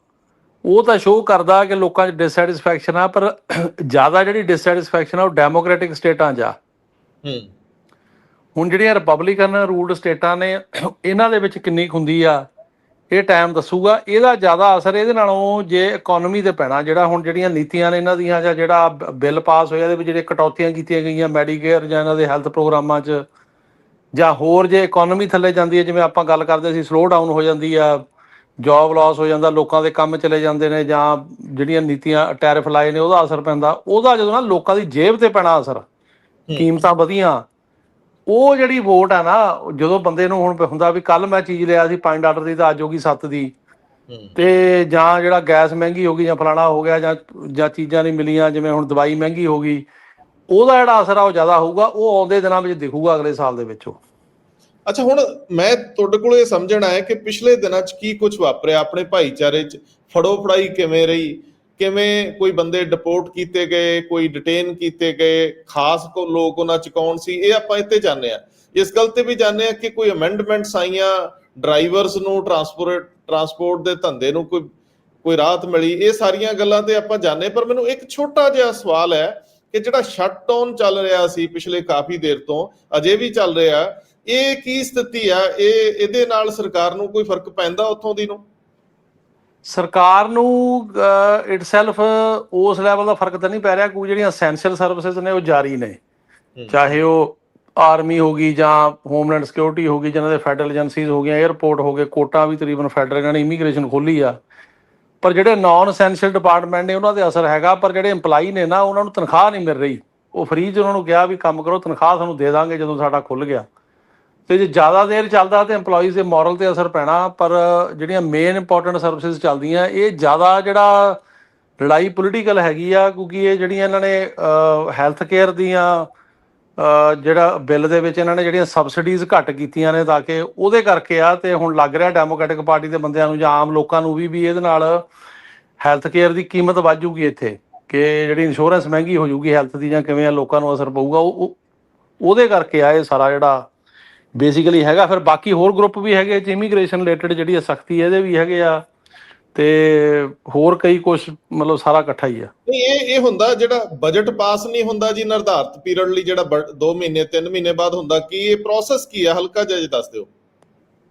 ਉਹ ਤਾਂ ਸ਼ੋਅ ਕਰਦਾ ਕਿ ਲੋਕਾਂ 'ਚ ਡਿਸਸੈਟੀਸਫੈਕਸ਼ਨ ਆ ਪਰ ਜ਼ਿਆਦਾ ਜਿਹੜੀ ਡਿਸਸੈਟੀਸਫੈਕਸ਼ਨ ਆ ਉਹ ਡੈਮੋਕ੍ਰੈਟਿਕ ਸਟੇਟਾਂ 'ਚ ਆ। ਹੂੰ। ਹੁਣ ਜਿਹੜੀਆਂ ਰਿਪਬਲਿਕਨ ਰੂਲਡ ਸਟੇਟਾਂ ਨੇ ਇਹਨਾਂ ਦੇ ਵਿੱਚ ਕਿੰਨੀ ਹੁੰਦੀ ਆ ਇਹ ਟਾਈਮ ਦੱਸੂਗਾ। ਇਹਦਾ ਜ਼ਿਆਦਾ ਅਸਰ ਇਹਦੇ ਨਾਲੋਂ ਜੇ ਇਕਨੋਮੀ ਤੇ ਪੈਣਾ ਜਿਹੜਾ ਹੁਣ ਜਿਹੜੀਆਂ ਨੀਤੀਆਂ ਨੇ ਇਹਨਾਂ ਦੀਆਂ ਜਾਂ ਜਿਹੜਾ ਬਿੱਲ ਪਾਸ ਹੋਇਆ ਇਹਦੇ ਵਿੱਚ ਜਿਹੜੇ ਕਟੌਤੀਆਂ ਕੀਤੀਆਂ ਗਈਆਂ ਮੈਡੀਕੇਅਰ ਜਾਂ ਇਹਨਾਂ ਦੇ ਹੈਲਥ ਪ੍ਰੋਗਰਾਮਾਂ 'ਚ ਜਾਂ ਹੋਰ ਜੇ ਇਕਨੋਮੀ ਥੱਲੇ ਜਾਂਦੀ ਹੈ ਜਿਵੇਂ ਆਪਾਂ ਗੱਲ ਕਰਦੇ ਸੀ ਸਲੋ ਡਾਊਨ ਹੋ ਜਾਂਦੀ ਆ ਜੌਬ ਲਾਸ ਹੋ ਜਾਂਦਾ ਲੋਕਾਂ ਦੇ ਕੰਮ ਚਲੇ ਜਾਂਦੇ ਨੇ ਜਾਂ ਜਿਹੜੀਆਂ ਨੀਤੀਆਂ ਟੈਰਿਫ ਲਾਏ ਨੇ ਉਹਦਾ ਅਸਰ ਪੈਂਦਾ। ਉਹਦਾ ਜਦੋਂ ਨਾ ਲੋਕਾਂ ਦੀ ਜੇਬ ਤੇ ਪੈਣਾ ਅਸਰ ਕੀਮਤਾਂ ਵਧੀਆਂ ਉਹ ਜਿਹੜੀ ਵੋਟ ਆ ਨਾ ਜਦੋਂ ਬੰਦੇ ਨੂੰ ਹੁਣ ਹੁੰਦਾ ਵੀ ਕੱਲ ਮੈਂ ਚੀਜ਼ ਲਿਆ ਸੀ 5 ਡਾਲਰ ਦੀ ਤਾਂ ਅੱਜ ਹੋ ਗਈ 7 ਦੀ। ਹੂੰ। ਤੇ ਜਾਂ ਜਿਹੜਾ ਗੈਸ ਮਹਿੰਗੀ ਹੋ ਗਈ ਜਾਂ ਫਲਾਣਾ ਹੋ ਗਿਆ ਜਾਂ ਜਾਂ ਚੀਜ਼ਾਂ ਨਹੀਂ ਮਿਲੀਆਂ ਜਿਵੇਂ ਹੁਣ ਦਵਾਈ ਮਹਿੰਗੀ ਹੋ ਗਈ ਉਹਦਾ ਜਿਹੜਾ ਅਸਰ ਆ ਉਹ ਜ਼ਿਆਦਾ ਹੋਊਗਾ ਉਹ ਆਉਂਦੇ ਦਿਨਾਂ ਵਿੱਚ ਦਿਖੂਗਾ ਅਗਲੇ ਸਾਲ ਦੇ ਵਿੱਚ ਉਹ। ਅੱਛਾ ਹੁਣ ਮੈਂ ਤੁਹਾਡੇ ਕੋਲ ਇਹ ਸਮਝਣ ਆਇਆ ਕਿ ਪਿਛਲੇ ਦਿਨਾਂ 'ਚ ਕੀ ਕੁਝ ਵਾਪਰਿਆ ਆਪਣੇ ਭਾਈਚਾਰੇ 'ਚ? ਫੜੋ ਫੜਾਈ ਕਿਵੇਂ ਰਹੀ? ਕਿਵੇਂ ਕੋਈ ਬੰਦੇ ਡਿਪੋਰਟ ਕੀਤੇ ਗਏ, ਕੋਈ ਡਿਟੇਨ ਕੀਤੇ ਗਏ, ਖਾਸ ਕੋ ਲੋਕ ਉਹਨਾਂ 'ਚ ਕੌਣ ਸੀ, ਇਹ ਆਪਾਂ ਇੱਥੇ ਜਾਣਦੇ ਆ ਇਸ ਗੱਲ ਤੇ ਵੀ ਜਾਣਦੇ ਆ ਕਿ ਕੋਈ ਅਮੈਂਡਮੈਂਟਸ ਆਈਆਂ ਡਰਾਈਵਰਸ ਨੂੰ ਟਰਾਂਸਪੋਰਟ ਟਰਾਂਸਪੋਰਟ ਦੇ ਧੰਦੇ ਨੂੰ ਕੋਈ ਕੋਈ ਰਾਹਤ ਮਿਲੀ, ਇਹ ਸਾਰੀਆਂ ਗੱਲਾਂ ਤੇ ਆਪਾਂ ਜਾਣਦੇ ਪਰ ਮੈਨੂੰ ਇੱਕ ਛੋਟਾ ਜਿਹਾ ਸਵਾਲ ਹੈ ਕਿ ਜਿਹੜਾ ਸ਼ਟਡਾਊਨ ਚੱਲ ਰਿਹਾ ਸੀ ਪਿਛਲੇ ਕਾਫੀ ਦੇਰ ਤੋਂ, ਅਜੇ ਵੀ ਚੱਲ ਰਿਹਾ, ਇਹ ਕੀ ਸਥਿਤੀ ਆ? ਇਹ, ਇਹਦੇ ਨਾਲ ਸਰਕਾਰ ਨੂੰ ਕੋਈ ਫ਼ਰਕ ਪੈਂਦਾ ਉੱਥੋਂ ਦੀ ਨੂੰ? ਸਰਕਾਰ ਨੂੰ ਇਟਸੈਲਫ ਉਸ ਲੈਵਲ ਦਾ ਫ਼ਰਕ ਤਾਂ ਨਹੀਂ ਪੈ ਰਿਹਾ ਕਿਉਂਕਿ ਜਿਹੜੀਆਂ ਐਸੈਂਸ਼ੀਅਲ ਸਰਵਿਸਿਜ਼ ਨੇ ਉਹ ਜਾਰੀ ਨੇ। ਚਾਹੇ ਉਹ ਆਰਮੀ ਹੋ ਗਈ ਜਾਂ ਹੋਮਲੈਂਡ ਸਿਕਿਉਰਿਟੀ ਹੋ ਗਈ ਜਿਹਨਾਂ ਦੇ ਫੈਡਰਲ ਏਜੰਸੀਜ਼ ਹੋ ਗਈਆਂ 에ਅਰਪੋਰਟ ਹੋ ਗਏ ਕੋਟਾ ਵੀ ਤਕਰੀਬਨ ਫੈਡਰਲ ਇਹਨਾਂ ਨੇ ਇਮੀਗ੍ਰੇਸ਼ਨ ਖੋਲੀ ਆ। ਪਰ ਜਿਹੜੇ ਨਾਨ ਐਸੈਂਸ਼ੀਅਲ ਡਿਪਾਰਟਮੈਂਟ ਨੇ ਉਹਨਾਂ ਦੇ ਅਸਰ ਹੈਗਾ ਪਰ ਜਿਹੜੇ EMPLOYE ਨੇ ਨਾ ਉਹਨਾਂ ਨੂੰ ਤਨਖਾਹ ਨਹੀਂ ਮਿਲ ਰਹੀ। ਉਹ ਫ੍ਰੀ 'ਚ ਉਹਨਾਂ ਨੂੰ ਕਿਹਾ ਵੀ ਕੰਮ ਕਰੋ ਤਨਖਾਹ ਤੁਹਾਨੂੰ ਦੇ ਦਾਂਗੇ ਜਦੋਂ ਸਾਡਾ ਖੁੱਲ ਗਿਆ। ਤੇ ਜੇ ਜ਼ਿਆਦਾ ਦੇਰ ਚੱਲਦਾ ਤੇ EMPLOYEES ਦੇ ਮੋਰਲ ਤੇ ਅਸਰ ਪੈਣਾ, ਪਰ ਜਿਹੜੀਆਂ ਮੇਨ ਇੰਪੋਰਟੈਂਟ ਸਰਵਿਸਿਜ਼ ਚੱਲਦੀਆਂ, ਇਹ ਜ਼ਿਆਦਾ ਜਿਹੜਾ ਲੜਾਈ ਪੋਲੀਟੀਕਲ ਹੈਗੀ ਆ, ਕਿਉਂਕਿ ਇਹ ਜਿਹੜੀਆਂ ਇਹਨਾਂ ਨੇ ਹੈਲਥ ਕੇਅਰ ਦੀਆਂ ਜਿਹੜਾ ਬਿੱਲ ਦੇ ਵਿੱਚ ਇਹਨਾਂ ਨੇ ਜਿਹੜੀਆਂ ਸਬਸਿਡੀਜ਼ ਘੱਟ ਕੀਤੀਆਂ ਨੇ ਤਾਂ ਕਿ ਉਹਦੇ ਕਰਕੇ ਆ ਤੇ ਹੁਣ ਲੱਗ ਰਿਹਾ ਡੈਮੋਕ੍ਰੈਟਿਕ ਪਾਰਟੀ ਦੇ ਬੰਦਿਆਂ ਨੂੰ ਜਾਂ ਆਮ ਲੋਕਾਂ ਨੂੰ ਵੀ ਵੀ ਇਹਦੇ ਨਾਲ ਹੈਲਥ ਕੇਅਰ ਦੀ ਕੀਮਤ ਵੱਧ ਜੂਗੀ ਇੱਥੇ, ਕਿ ਜਿਹੜੀ ਇੰਸ਼ੋਰੈਂਸ ਮਹਿੰਗੀ ਹੋ ਜੂਗੀ ਹੈਲਥ ਦੀ ਜਾਂ ਕਿਵੇਂ ਆ ਲੋਕਾਂ ਨੂੰ ਅਸਰ ਪਊਗਾ ਉਹ- ਉਹਦੇ ਕਰਕੇ ਆ ਇਹ ਸਾਰਾ ਜਿਹੜਾ ਬੇਸਿਕਲੀ ਹੈਗਾ ਫਿਰ ਬਾਕੀ ਹੋਰ ਗਰੁੱਪ ਵੀ ਹੈਗੇ ਚ ਇਮੀਗ੍ਰੇਸ਼ਨ ਰਿਲੇਟਡ ਜਿਹੜੀ ਸਖਤੀ ਇਹਦੇ ਵੀ ਹੈਗੇ ਆ। ਤੇ ਹੋਰ ਕਈ ਕੁਝ ਮਤਲਬ ਸਾਰਾ ਇਕੱਠਾ ਹੀ ਆ। ਨਹੀਂ ਇਹ ਇਹ ਹੁੰਦਾ ਜਿਹੜਾ ਬਜਟ ਪਾਸ ਨਹੀਂ ਹੁੰਦਾ ਜੀ ਨਿਰਧਾਰਤ ਪੀਰੀਅਡ ਲਈ ਜਿਹੜਾ 2 ਮਹੀਨੇ 3 ਮਹੀਨੇ ਬਾਅਦ ਹੁੰਦਾ ਕੀ ਇਹ ਪ੍ਰੋਸੈਸ ਕੀ ਆ? ਹਲਕਾ ਜਿਹਾ ਜੀ ਦੱਸ ਦਿਓ।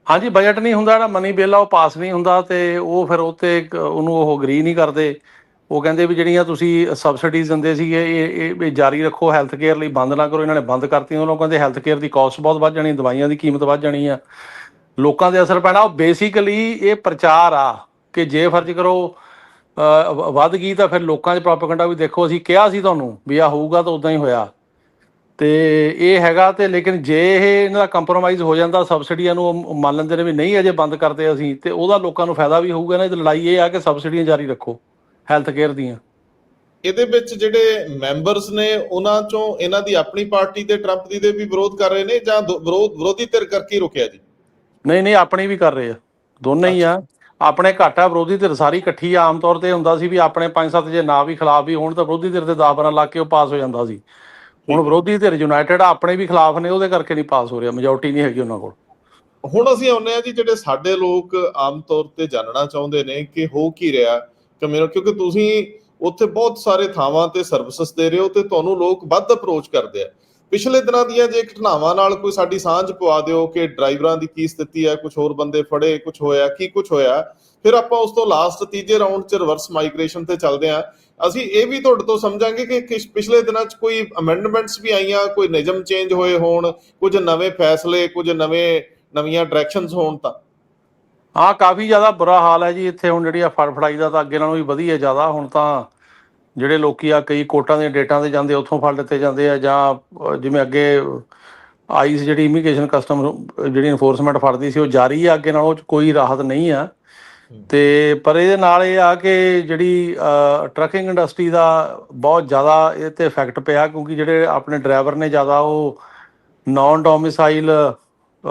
ਹਾਂਜੀ ਬਜਟ ਨਹੀਂ ਹੁੰਦਾ ਜਿਹੜਾ ਮਨੀ ਬਿੱਲ ਆ ਉਹ ਪਾਸ ਨਹੀਂ ਹੁੰਦਾ ਤੇ ਉਹ ਫਿਰ ਉੱਤੇ ਉਹਨੂੰ ਉਹ ਅਗਰੀ ਨਹੀਂ ਕਰਦੇ। ਉਹ ਕਹਿੰਦੇ ਵੀ ਜਿਹੜੀਆਂ ਤੁਸੀਂ ਸਬਸਿਡੀਜ਼ ਦਿੰਦੇ ਸੀਗੇ, ਇਹ ਇਹ ਇਹ ਜਾਰੀ ਰੱਖੋ ਹੈਲਥ ਕੇਅਰ ਲਈ ਬੰਦ ਨਾ ਕਰੋ, ਇਹਨਾਂ ਨੇ ਬੰਦ ਕਰਤੀਆਂ, ਉਹਨਾਂ ਕਹਿੰਦੇ ਹੈਲਥ ਕੇਅਰ ਦੀ ਕਾਸਟ ਬਹੁਤ ਵੱਧ ਜਾਣੀ, ਦਵਾਈਆਂ ਦੀ ਕੀਮਤ ਵੱਧ ਜਾਣੀ ਆ। ਲੋਕਾਂ ਦੇ ਅਸਰ ਪੈਣਾ, ਉਹ ਬੇਸਿਕਲੀ ਇਹ ਪ੍ਰਚਾਰ ਆ ਕਿ ਜੇ ਫਰਜ਼ ਕਰੋ ਵੱਧ ਗਈ ਤਾਂ ਫਿਰ ਲੋਕਾਂ 'ਚ ਪ੍ਰੋਪਗੈਂਡਾ ਵੀ ਦੇਖੋ, ਅਸੀਂ ਕਿਹਾ ਸੀ ਤੁਹਾਨੂੰ ਵੀ ਆ ਹੋਊਗਾ ਤਾਂ ਉਦਾਂ ਹੀ ਹੋਇਆ। ਤੇ ਇਹ ਹੈਗਾ ਤੇ ਲੇਕਿਨ ਜੇ ਇਹ ਇਹਨਾਂ ਦਾ ਕੰਪਰੋਮਾਈਜ਼ ਹੋ ਜਾਂਦਾ ਸਬਸਿਡੀਆਂ ਨੂੰ ਉਹ ਮੰਨ ਲੈਂਦੇ ਨੇ ਵੀ ਨਹੀਂ, ਅਜੇ ਬੰਦ ਕਰਦੇ ਅਸੀਂ, ਤੇ ਉਹਦਾ ਲੋਕਾਂ ਨੂੰ ਫਾਇਦਾ ਵੀ ਹੋਊਗਾ ਨਾ ਇਹ ਲੜਾਈ ਇਹ ਆ ਕਿ ਸਬਸਿਡੀਆਂ ਜਾਰੀ ਰੱਖੋ। ਹੈਲਥ ਕੇਅਰ ਦੀਆਂ। ਇਹਦੇ ਵਿੱਚ ਜਿਹੜੇ ਮੈਂਬਰਸ ਨੇ ਉਹਨਾਂ ਚੋਂ ਇਹਨਾਂ ਦੀ ਆਪਣੀ ਪਾਰਟੀ ਤੇ ਟਰੰਪ ਦੀ ਦੇ ਵੀ ਵਿਰੋਧ ਕਰ ਰਹੇ ਨੇ ਜਾਂ ਵਿਰੋਧ ਵਿਰੋਧੀ ਧਿਰ ਕਰਕੇ ਰੁਕਿਆ ਜੀ? ਨਹੀਂ ਨਹੀਂ ਆਪਣੀ ਵੀ ਕਰ ਰਹੇ ਆ। ਦੋਨੇ ਹੀ ਆ। ਆਪਣੇ ਘੱਟ ਵਿਰੋਧੀ ਧਿਰ ਸਾਰੀ ਇਕੱਠੀ ਆ ਆਮ ਤੌਰ ਤੇ ਹੁੰਦਾ ਸੀ ਵੀ ਆਪਣੇ ਪੰਜ ਸੱਤ ਜੇ ਨਾ ਵੀ ਖਿਲਾਫ ਵੀ ਹੋਣ ਤਾਂ ਵਿਰੋਧੀ ਧਿਰ ਦੇ 10 12 ਲਾ ਕੇ ਉਹ ਪਾਸ ਹੋ ਜਾਂਦਾ ਸੀ? ਹੁਣ ਵਿਰੋਧੀ ਧਿਰ ਯੂਨਾਈਟਿਡ ਆਪਣੇ ਵੀ ਖਿਲਾਫ ਨੇ ਉਹਦੇ ਕਰਕੇ ਨਹੀਂ ਪਾਸ ਹੋ ਰਿਹਾ। ਮੈਜੋਰਟੀ ਨਹੀਂ ਹੈਗੀ ਉਹਨਾਂ ਕੋਲ। ਹੁਣ ਅਸੀਂ ਆਉਂਦੇ ਆ ਜੀ ਜਿਹੜੇ ਸਾਡੇ ਲੋਕ ਆਮ ਤੌਰ ਤੇ ਜਾਣਨਾ ਚਾਹੁੰਦੇ ਨੇ ਕਿ ਹੋ ਕੀ ਰਿਹਾ। ਕਿ ਮੈਨੂੰ ਕਿਉਂਕਿ ਤੁਸੀਂ ਉੱਥੇ ਬਹੁਤ ਸਾਰੇ ਥਾਵਾਂ ਤੇ ਸਰਵਿਸਿਜ਼ ਦੇ ਰਹੇ ਹੋ ਤੇ ਤੁਹਾਨੂੰ ਲੋਕ ਵੱਧ ਅਪਰੋਚ ਕਰਦੇ ਆ। ਪਿਛਲੇ ਦਿਨਾਂ ਦੀਆਂ ਜੇ ਘਟਨਾਵਾਂ ਨਾਲ ਕੋਈ ਸਾਡੀ ਸਾਂਝ ਪਵਾ ਦਿਓ ਕਿ ਡਰਾਈਵਰਾਂ ਦੀ ਕੀ ਸਥਿਤੀ ਹੈ ਕੁਝ ਹੋਰ ਬੰਦੇ ਫੜੇ ਕੁਝ ਹੋਇਆ, ਕੀ ਕੁਝ ਹੋਇਆ, ਫਿਰ ਆਪਾਂ ਉਸ ਤੋਂ ਲਾਸਟ ਤੀਜੇ ਰਾਉਂਡ 'ਚ ਰਿਵਰਸ ਮਾਈਗ੍ਰੇਸ਼ਨ ਤੇ ਚੱਲਦੇ ਆ ਅਸੀਂ ਇਹ ਵੀ ਤੁਹਾਡੇ ਤੋਂ ਸਮਝਾਂਗੇ ਕਿ ਕਿਸ ਪਿਛਲੇ ਦਿਨਾਂ 'ਚ ਕੋਈ ਅਮੈਂਡਮੈਂਟਸ ਵੀ ਆਈਆਂ, ਕੋਈ ਨਿਯਮ ਚੇਂਜ ਹੋਏ ਹੋਣ, ਕੁਝ ਨਵੇਂ ਫੈਸਲੇ, ਕੁਝ ਨਵੇਂ, ਨਵੀਆਂ ਡਾਇਰੈਕਸ਼ਨਸ ਹੋਣ ਤਾਂ। ਹਾਂ, ਕਾਫੀ ਜ਼ਿਆਦਾ ਬੁਰਾ ਹਾਲ ਹੈ ਜੀ। ਇੱਥੇ ਹੁਣ ਜਿਹੜੀ ਆ ਫੜਫੜਾਈ ਦਾ ਤਾਂ ਅੱਗੇ ਨਾਲੋਂ ਵੀ ਵਧੀਆ ਜ਼ਿਆਦਾ। ਹੁਣ ਤਾਂ ਜਿਹੜੇ ਲੋਕੀ ਆ, ਕਈ ਕੋਟਾਂ ਦੀਆਂ ਡੇਟਾਂ ਤੇ ਜਾਂਦੇ ਉੱਥੋਂ ਫੜ ਲਿੱਤੇ ਜਾਂਦੇ ਆ ਜਾਂ ਜਿਵੇਂ ਅੱਗੇ ਆਈਸ ਜਿਹੜੀ ਇਮੀਗ੍ਰੇਸ਼ਨ ਕਸਟਮ ਜਿਹੜੀ ਇਨਫੋਰਸਮੈਂਟ ਫੜਦੀ ਸੀ, ਉਹ ਜਾਰੀ ਆ ਅੱਗੇ ਨਾਲੋਂ ਉਹ 'ਚ ਕੋਈ ਰਾਹਤ ਨਹੀਂ ਆ। ਤੇ ਪਰ ਇਹਦੇ ਨਾਲ ਇਹ ਆ ਕਿ ਜਿਹੜੀ ਟਰੱਕਿੰਗ ਇੰਡਸਟਰੀ ਦਾ ਬਹੁਤ ਜ਼ਿਆਦਾ ਇਹ ਤੇ ਇਫੈਕਟ ਪਿਆ ਕਿਉਂਕਿ ਜਿਹੜੇ ਆਪਣੇ ਡਰਾਈਵਰ ਨੇ ਜ਼ਿਆਦਾ ਉਹ ਨਾਨ ਡੋਮਿਸਾਈਲ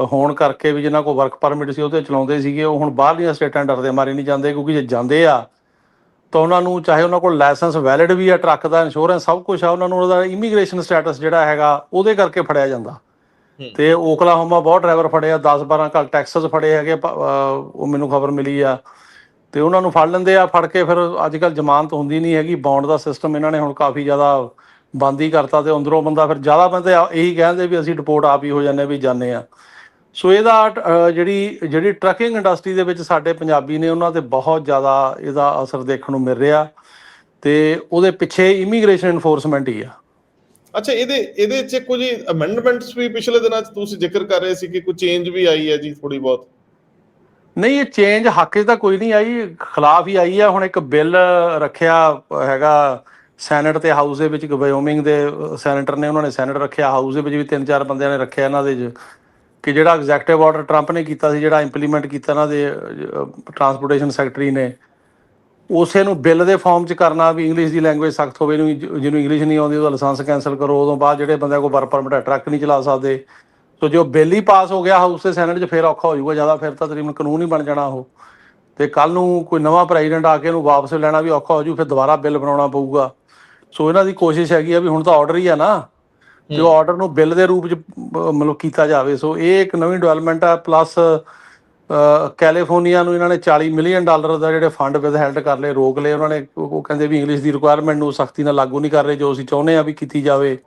ਹੋਣ ਕਰਕੇ ਵੀ ਜਿਨ੍ਹਾਂ ਕੋਲ ਵਰਕ ਪਰਮਿਟ ਸੀ ਉਹ ਤੇ ਚਲਾਉਂਦੇ ਸੀਗੇ ਉਹ ਹੁਣ ਬਾਹਰਲੀਆਂ ਸਟੇਟਾਂ ਡਰਦੇ ਮਾਰੇ ਨਹੀਂ ਜਾਂਦੇ ਕਿਉਂਕਿ ਜੇ ਜਾਂਦੇ ਆ ਤਾਂ ਉਹਨਾਂ ਨੂੰ ਚਾਹੇ ਉਹਨਾਂ ਕੋਲ ਲਾਇਸੈਂਸ ਵੈਲਿਡ ਵੀ ਆ ਟਰੱਕ ਦਾ ਇੰਸ਼ੋਰੈਂਸ ਸਭ ਕੁਝ ਆ ਉਹਨਾਂ ਨੂੰ ਉਹਦਾ ਇਮੀਗ੍ਰੇਸ਼ਨ ਸਟੇਟਸ ਜਿਹੜਾ ਹੈਗਾ ਉਹਦੇ ਕਰਕੇ ਫੜਿਆ ਜਾਂਦਾ। ਤੇ ਓਕਲਾਹੋਮਾ ਬਹੁਤ ਡਰਾਈਵਰ ਫੜੇ ਆ 10 12 ਕੱਲ ਟੈਕਸਸ ਫੜੇ ਹੈਗੇ ਉਹ ਮੈਨੂੰ ਖਬਰ ਮਿਲੀ ਆ। ਤੇ ਉਹਨਾਂ ਨੂੰ ਫੜ ਲੈਂਦੇ ਆ ਫੜ ਕੇ ਫਿਰ ਅੱਜ ਕੱਲ ਜ਼ਮਾਨਤ ਹੁੰਦੀ ਨਹੀਂ ਹੈਗੀ ਬੌਂਡ ਦਾ ਸਿਸਟਮ ਇਹਨਾਂ ਨੇ ਹੁਣ ਕਾਫੀ ਜ਼ਿਆਦਾ ਬੰਦ ਹੀ ਕਰਤਾ ਤੇ ਅੰਦਰੋਂ ਬੰਦਾ ਫਿਰ ਜ਼ਿਆਦਾ ਬੰਦੇ ਇਹੀ ਕਹਿੰਦੇ ਵੀ ਅਸੀਂ ਰਿਪੋਰਟ ਆਪ ਹੀ ਹੋ ਜਾਂਦੇ ਵੀ ਜਾਂਦੇ ਆ। ਸੋ ਇਹਦਾ ਜਿਹੜੀ ਜਿਹੜੀ ਟਰੱਕਿੰਗ ਇੰਡਸਟਰੀ ਦੇ ਵਿੱਚ ਸਾਡੇ ਪੰਜਾਬੀ ਨੇ ਉਹਨਾਂ ਤੇ ਬਹੁਤ ਜ਼ਿਆਦਾ ਇਹਦਾ ਅਸਰ ਦੇਖਣ ਨੂੰ ਮਿਲ ਰਿਹਾ ਤੇ ਉਹਦੇ ਪਿੱਛੇ ਇਮੀਗ੍ਰੇਸ਼ਨ ਇਨਫੋਰਸਮੈਂਟ ਹੀ ਆ। ਅੱਛਾ ਇਹਦੇ ਇਹਦੇ 'ਚ ਕੁਝ ਅਮੈਂਡਮੈਂਟਸ ਵੀ ਪਿਛਲੇ ਦਿਨਾਂ 'ਚ ਤੁਸੀਂ ਜ਼ਿਕਰ ਕਰ ਰਹੇ ਸੀ ਕਿ ਕੋਈ ਚੇਂਜ ਵੀ ਆਈ ਹੈ ਜੀ ਥੋੜੀ ਬਹੁਤ? ਨਹੀਂ ਇਹ ਚੇਂਜ ਹੱਕ 'ਚ ਤਾਂ ਕੋਈ ਨਹੀਂ ਆਈ ਖਿਲਾਫ ਹੀ ਆਈ ਆ। ਹੁਣ ਇੱਕ ਬਿੱਲ ਰੱਖਿਆ ਹੈਗਾ ਸੈਨੇਟ ਤੇ ਹਾਊਸ ਦੇ ਵਿੱਚ ਵਾਇਓਮਿੰਗ ਦੇ ਸੈਨੇਟਰ ਨੇ ਉਹਨਾਂ ਨੇ ਸੈਨੇਟ ਰੱਖਿਆ। ਹਾਊਸ ਦੇ ਵਿੱਚ ਵੀ ਤਿੰਨ ਚਾਰ ਬੰਦਿਆਂ ਨੇ ਰੱਖਿਆ ਇਹਨਾਂ ਦੇ ਕਿ ਜਿਹੜਾ ਐਗਜ਼ੈਕਟਿਵ ਆਰਡਰ ਟਰੰਪ ਨੇ ਕੀਤਾ ਸੀ, ਜਿਹੜਾ ਇੰਪਲੀਮੈਂਟ ਕੀਤਾ ਇਹਨਾਂ ਦੇ ਟਰਾਂਸਪੋਰਟੇਸ਼ਨ ਸੈਕਟਰੀ ਨੇ, ਉਸੇ ਨੂੰ ਬਿੱਲ ਦੇ ਫਾਰਮ 'ਚ ਕਰਨਾ ਵੀ ਇੰਗਲਿਸ਼ ਦੀ ਲੈਂਗੁਏਜ ਸਖਤ ਹੋਵੇ ਨੂੰ ਜਿਹਨੂੰ ਇੰਗਲਿਸ਼ ਨਹੀਂ ਆਉਂਦੀ, ਉਹਦਾ ਲਾਇਸੈਂਸ ਕੈਨਸਲ ਕਰੋ, ਉਦੋਂ ਬਾਅਦ ਜਿਹੜੇ ਬੰਦੇ ਕੋਲ ਵਰਕ ਪਰਮਿਟ ਹੈ ਟਰੱਕ ਨਹੀਂ ਚਲਾ ਸਕਦੇ। ਸੋ ਜੋ ਬਿੱਲ ਹੀ ਪਾਸ ਹੋ ਗਿਆ ਹਾਊਸ ਤੇ ਸੈਨੇਟ 'ਚ ਫਿਰ ਔਖਾ ਹੋ ਜਾਊਗਾ, ਜ਼ਿਆਦਾ ਫਿਰ ਤਾਂ ਤਕਰੀਬਨ ਕਾਨੂੰਨ ਹੀ ਬਣ ਜਾਣਾ ਉਹ। ਤੇ ਕੱਲ ਨੂੰ ਕੋਈ ਨਵਾਂ ਪ੍ਰੈਜ਼ੀਡੈਂਟ ਆ ਕੇ ਇਹਨੂੰ ਵਾਪਸ ਲੈਣਾ ਵੀ ਔਖਾ ਹੋ ਜੂ ਫਿਰ ਦੁਬਾਰਾ ਬਿੱਲ ਬਣਾਉਣਾ ਪਊਗਾ। ਸੋ ਇਹਨਾਂ ਦੀ ਕੋਸ਼ਿਸ਼ ਹੈਗੀ ਆ ਵੀ ਹੁਣ ਤਾਂ ਆਰਡਰ ਹੀ ਆ ਨਾ। ਜੋ ਆਰਡਰ ਨੂੰ ਬਿੱਲ ਦੇ ਰੂਪ 'ਚ ਮਤਲਬ ਕੀਤਾ ਜਾਵੇ। ਸੋ ਇਹ ਇੱਕ ਨਵੀਂ ਡਿਵੈਲਪਮੈਂਟ ਆ ਪਲੱਸ ਕੈਲੀਫੋਰਨੀਆ ਨੂੰ ਇਹਨਾਂ ਨੇ 40 ਮਿਲੀਅਨ ਡਾਲਰ ਦਾ ਜਿਹੜੇ ਫੰਡ ਵਿਦਹੈਲਡ ਕਰ ਲਏ ਰੋਕ ਲਏ। ਉਹਨਾਂ ਨੇ ਉਹ ਕਹਿੰਦੇ ਵੀ ਇੰਗਲਿਸ਼ ਦੀ ਰਿਕੁਆਇਰਮੈਂਟ ਨੂੰ ਸਖਤੀ ਨਾਲ ਲਾਗੂ ਨਹੀਂ ਕਰ ਰਹੇ ਜੋ ਅਸੀਂ ਚਾਹੁੰਦੇ ਆ ਵੀ ਕੀਤੀ ਜਾਵੇ।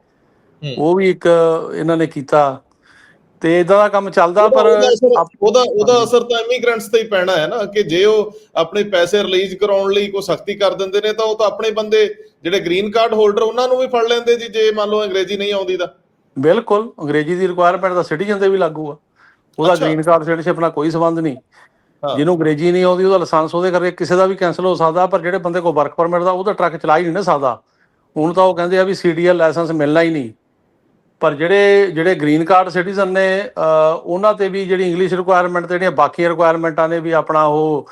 ਉਹ ਵੀ ਇੱਕ ਇਹਨਾਂ ਨੇ ਕੀਤਾ। ਤੇ ਇਦਾਂ ਦਾ ਕੰਮ ਚੱਲਦਾ ਪਰ ਉਹਦਾ ਉਹਦਾ ਉਹਦਾ ਅਸਰ ਤਾਂ ਇਮੀਗ੍ਰੈਂਟਸ ਤੇ ਹੀ ਪੈਣਾ ਹੈ ਨਾ ਕਿ ਜੇ ਉਹ ਆਪਣੇ ਪੈਸੇ ਰਿਲੀਜ਼ ਕਰਾਉਣ ਲਈ ਕੋਈ ਸਖਤੀ ਕਰ ਦਿੰਦੇ ਨੇ ਤਾਂ ਉਹ ਤਾਂ ਆਪਣੇ ਬੰਦੇ ਜਿਹੜੇ ਗ੍ਰੀਨ ਕਾਰਡ ਹੋਲਡਰ ਉਹਨਾਂ ਨੂੰ ਵੀ ਫੜ ਲੈਂਦੇ ਜੀ ਜੇ ਮੰਨ ਲਓ ਅੰਗਰੇਜ਼ੀ ਨਹੀਂ ਆਉਂਦੀ ਤਾਂ। ਬਿਲਕੁਲ ਅੰਗਰੇਜ਼ੀ ਦੀ ਰਿਕੁਆਇਰਮੈਂਟ ਤਾਂ ਸਿਟੀਜ਼ਨ ਤੇ ਵੀ ਲਾਗੂ ਆ। ਉਹਦਾ। ਗ੍ਰੀਨ ਕਾਰਡ ਸਿਟੀਜ਼ਨਸ਼ਿਪ ਨਾਲ ਕੋਈ ਸੰਬੰਧ ਨਹੀਂ। ਜਿਹਨੂੰ ਅੰਗਰੇਜ਼ੀ ਨਹੀਂ ਆਉਂਦੀ ਉਹਦਾ ਲਾਇਸੈਂਸ ਉਹਦੇ ਕਰਕੇ ਕਿਸੇ ਦਾ ਵੀ ਕੈਨਸਲ ਹੋ ਸਕਦਾ ਪਰ ਜਿਹੜੇ ਬੰਦੇ ਕੋਲ ਵਰਕ ਪਰਮਿਟ ਦਾ ਉਹ ਤਾਂ ਟਰੱਕ ਚਲਾ ਹੀ ਨਹੀਂ ਨਾ ਸਕਦਾ। ਹੁਣ ਤਾਂ ਉਹ ਕਹਿੰਦੇ ਆ ਵੀ ਸੀਡੀਐਲ ਲਾਇਸੈਂਸ ਮਿਲਣਾ ਹੀ ਨਹੀਂ। ਪਰ ਜਿਹੜੇ ਜਿਹੜੇ ਗ੍ਰੀਨ ਕਾਰਡ ਸਿਟੀਜ਼ਨ ਨੇ ਉਹਨਾਂ ਤੇ ਵੀ ਜਿਹੜੀ ਇੰਗਲਿਸ਼ ਰਿਕੁਆਇਰਮੈਂਟ ਤੇ ਜਿਹੜੀਆਂ ਬਾਕੀਆਂ ਰਿਕੁਆਇਰਮੈਂਟਾਂ ਨੇ ਵੀ ਆਪਣਾ ਉਹ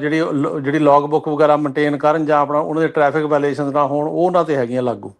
ਜਿਹੜੀ ਜਿਹੜੀ ਲੌਗ ਬੁੱਕ ਵਗੈਰਾ ਮੇਨਟੇਨ ਕਰਨ ਜਾਂ ਆਪਣਾ ਉਹਨਾਂ ਦੇ ਟ੍ਰੈਫਿਕ ਵਾਇਲੇਸ਼ਨਸ ਨਾ ਹੋਣ, ਉਹ ਉਹਨਾਂ ਤੇ ਹੈਗੀਆਂ ਲਾਗੂ।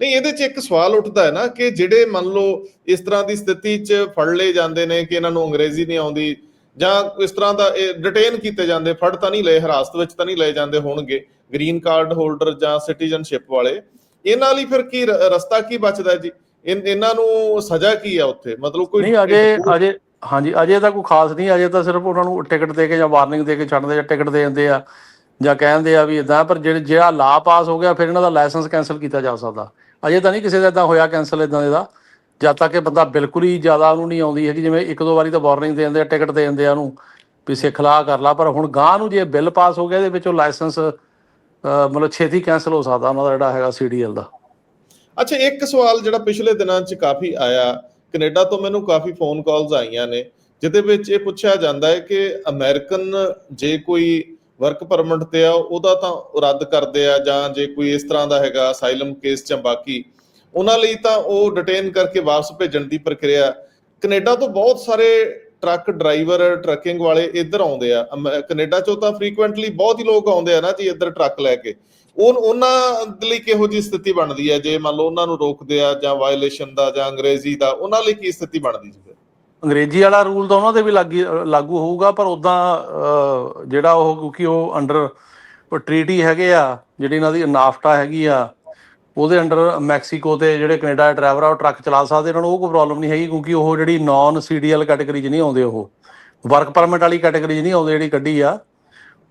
ਨਹੀਂ, ਇਹਦੇ 'ਚ ਇੱਕ ਸਵਾਲ ਉੱਠਦਾ ਹੈ ਨਾ ਕਿ ਜਿਹੜੇ ਮੰਨ ਲਓ ਇਸ ਤਰ੍ਹਾਂ ਦੀ ਸਥਿਤੀ 'ਚ ਫੜ ਲਏ ਜਾਂਦੇ ਨੇ ਕਿ ਇਹਨਾਂ ਨੂੰ ਅੰਗਰੇਜ਼ੀ ਨਹੀਂ ਆਉਂਦੀ ਜਾਂ ਇਸ ਤਰ੍ਹਾਂ ਦਾ ਇਹ ਡਿਟੇਨ ਕੀਤੇ ਜਾਂਦੇ, ਫੜ ਤਾਂ ਨਹੀਂ ਲਏ, ਹਿਰਾਸਤ ਵਿੱਚ ਤਾਂ ਨਹੀਂ ਲਏ ਜਾਂਦੇ ਹੋਣਗੇ ਗ੍ਰੀਨ ਕਾਰਡ ਹੋਲਡਰ ਜਾਂ ਸਿਟੀਜ਼ਨਸ਼ਿਪ ਵਾਲੇ। ਇਹਨਾਂ ਲਈ ਫਿਰ ਕੀ ਰਸਤਾ ਕੀ ਬਚਦਾ ਜੀ? ਇਹਨਾਂ ਨੂੰ ਸਜ਼ਾ ਕੀ ਆ ਉੱਥੇ? ਮਤਲਬ ਕੋਈ ਨਹੀਂ ਅਜੇ ਅਜੇ ਹਾਂਜੀ ਅਜੇ ਤਾਂ ਕੋਈ ਖਾਸ ਨਹੀਂ ਅਜੇ ਤਾਂ ਸਿਰਫ ਉਹਨਾਂ ਨੂੰ ਟਿਕਟ ਦੇ ਕੇ ਜਾਂ ਵਾਰਨਿੰਗ ਦੇ ਕੇ ਛੱਡਦੇ ਜਾਂ ਟਿਕਟ ਦੇ ਦਿੰਦੇ ਆ ਜਾਂ ਕਹਿੰਦੇ ਆ ਵੀ ਇਦਾਂ ਪਰ ਜਿਹੜੇ ਜਿਹੜਾ ਲਾ ਪਾਸ ਹੋ ਗਿਆ ਫਿਰ ਇਹਨਾਂ ਦਾ ਲਾਇਸੈਂਸ ਕੈਨਸਲ ਕੀਤਾ ਜਾ ਸਕਦਾ। ਅਜੇ ਤਾਂ ਨਹੀਂ ਕਿਸੇ ਦਾ ਇਦਾਂ ਹੋਇਆ ਕੈਨਸਲ ਇਦਾਂ ਦੇ ਦਾ ਜਦ ਤੱਕ ਇਹ ਬੰਦਾ ਬਿਲਕੁਲ ਹੀ ਜ਼ਿਆਦਾ ਉਹਨੂੰ ਨਹੀਂ ਆਉਂਦੀ ਹੈਗੀ ਜਿਵੇਂ ਇੱਕ ਦੋ ਵਾਰੀ ਤਾਂ ਵਾਰਨਿੰਗ ਦੇ ਦਿੰਦੇ ਆ ਟਿਕਟ ਦੇ ਦਿੰਦੇ ਆ ਉਹਨੂੰ ਵੀ ਸਿੱਖ ਲਾ ਕਰ ਲਾ ਪਰ ਹੁਣ ਗਾਂ ਨੂੰ ਜੇ ਬਿੱਲ ਪਾਸ ਹੋ ਗਿਆ ਇਹਦੇ ਵਿੱਚ ਉਹ ਲਾਇਸੈਂਸ ਮਤਲਬ ਛੇਤੀ ਕੈਨਸਲ ਹੋ ਸਕਦਾ ਉਹਨਾਂ ਦਾ ਜਿਹੜਾ ਹੈਗਾ ਸੀਡੀਐਲ ਦਾ। ਅੱਛਾ, ਇੱਕ ਸਵਾਲ ਜਿਹੜਾ ਪਿਛਲੇ ਦਿਨਾਂ 'ਚ ਕਾਫੀ ਆਇਆ, ਕੈਨੇਡਾ ਤੋਂ ਮੈਨੂੰ ਕਾਫੀ ਫੋਨ ਕਾਲਸ ਆਈਆਂ ਨੇ, ਜਿਹਦੇ ਵਿੱਚ ਇਹ ਪੁੱਛਿਆ ਜਾਂਦਾ ਹੈ ਕਿ ਅਮਰੀਕਨ ਜੇ ਕੋਈ ਵਰਕ ਪਰਮਿਟ ਤੇ ਆ, ਉਹਦਾ ਤਾਂ ਰੱਦ ਕਰਦੇ ਆ ਜਾਂ ਜੇ ਕੋਈ ਇਸ ਤਰ੍ਹਾਂ ਦਾ ਹੈਗਾ ਅਸਾਈਲਮ ਕੇਸ ਜਾਂ ਬਾਕੀ, ਉਹਨਾਂ ਲਈ ਤਾਂ ਉਹ ਡਿਟੇਨ ਕਰਕੇ ਵਾਪਸ ਭੇਜਣ ਦੀ ਪ੍ਰਕਿਰਿਆ। ਕੈਨੇਡਾ ਤੋਂ ਬਹੁਤ ਸਾਰੇ ਟਰੱਕ ਡਰਾਈਵਰ, ਟਰੱਕਿੰਗ ਵਾਲੇ ਇੱਧਰ ਆਉਂਦੇ ਆ। ਅਮ- ਕੈਨੇਡਾ ਚੋਂ ਤਾਂ ਫ੍ਰੀਕੁਐਂਟਲੀ ਬਹੁਤ ਹੀ ਲੋਕ ਆਉਂਦੇ ਆ ਨਾ ਜੀ ਇੱਧਰ ਟਰੱਕ ਲੈ ਕੇ। ਉਹ, ਉਹਨਾਂ ਦੇ ਲਈ ਕਿਹੋ ਜੀ ਸਥਿਤੀ ਬਣਦੀ ਹੈ? ਜੇ ਮੰਨ ਲਓ ਉਹਨਾਂ ਨੂੰ ਰੋਕਦੇ ਆ ਜਾਂ ਵਾਇਲੇਸ਼ਨ ਦਾ ਜਾਂ ਅੰਗਰੇਜ਼ੀ ਦਾ, ਉਹਨਾਂ ਲਈ ਕੀ ਸਥਿਤੀ ਬਣਦੀ ਜੀ ਫਿਰ? ਅੰਗਰੇਜ਼ੀ ਵਾਲਾ ਰੂਲ ਤਾਂ ਉਹਨਾਂ ਦੇ ਵੀ ਲਾਗੀ, ਲਾਗੂ ਹੋਊਗਾ, ਪਰ ਉਦਾਂ ਜਿਹੜਾ ਉਹ, ਕਿਉਂਕਿ ਉਹ ਅੰਡਰ ਟ੍ਰੀਟੀ ਹੈਗੇ ਆ, ਜਿਹੜੀ ਇਹਨਾਂ ਦੀ ਨਾਫਟਾ ਹੈਗੀ ਆ ਉਹਦੇ ਅੰਡਰ ਮੈਕਸੀਕੋ ਤੇ ਜਿਹੜੇ ਕੈਨੇਡਾ ਦੇ ਡਰਾਈਵਰ ਆ ਉਹ ਟਰੱਕ ਚਲਾ ਸਕਦੇ ਇਹਨਾਂ ਨੂੰ ਉਹ ਕੋਈ ਪ੍ਰੋਬਲਮ ਨਹੀਂ ਹੈਗੀ ਕਿਉਂਕਿ ਉਹ ਜਿਹੜੀ ਨਾਨ ਸੀਡੀਐਲ ਕੈਟਾਗਰੀ 'ਚ ਨਹੀਂ ਆਉਂਦੇ ਉਹ। ਵਰਕ ਪਰਮਿਟ ਵਾਲੀ ਕੈਟਾਗਰੀ 'ਚ ਨਹੀਂ ਆਉਂਦੇ ਜਿਹੜੀ ਕੱਢੀ ਆ।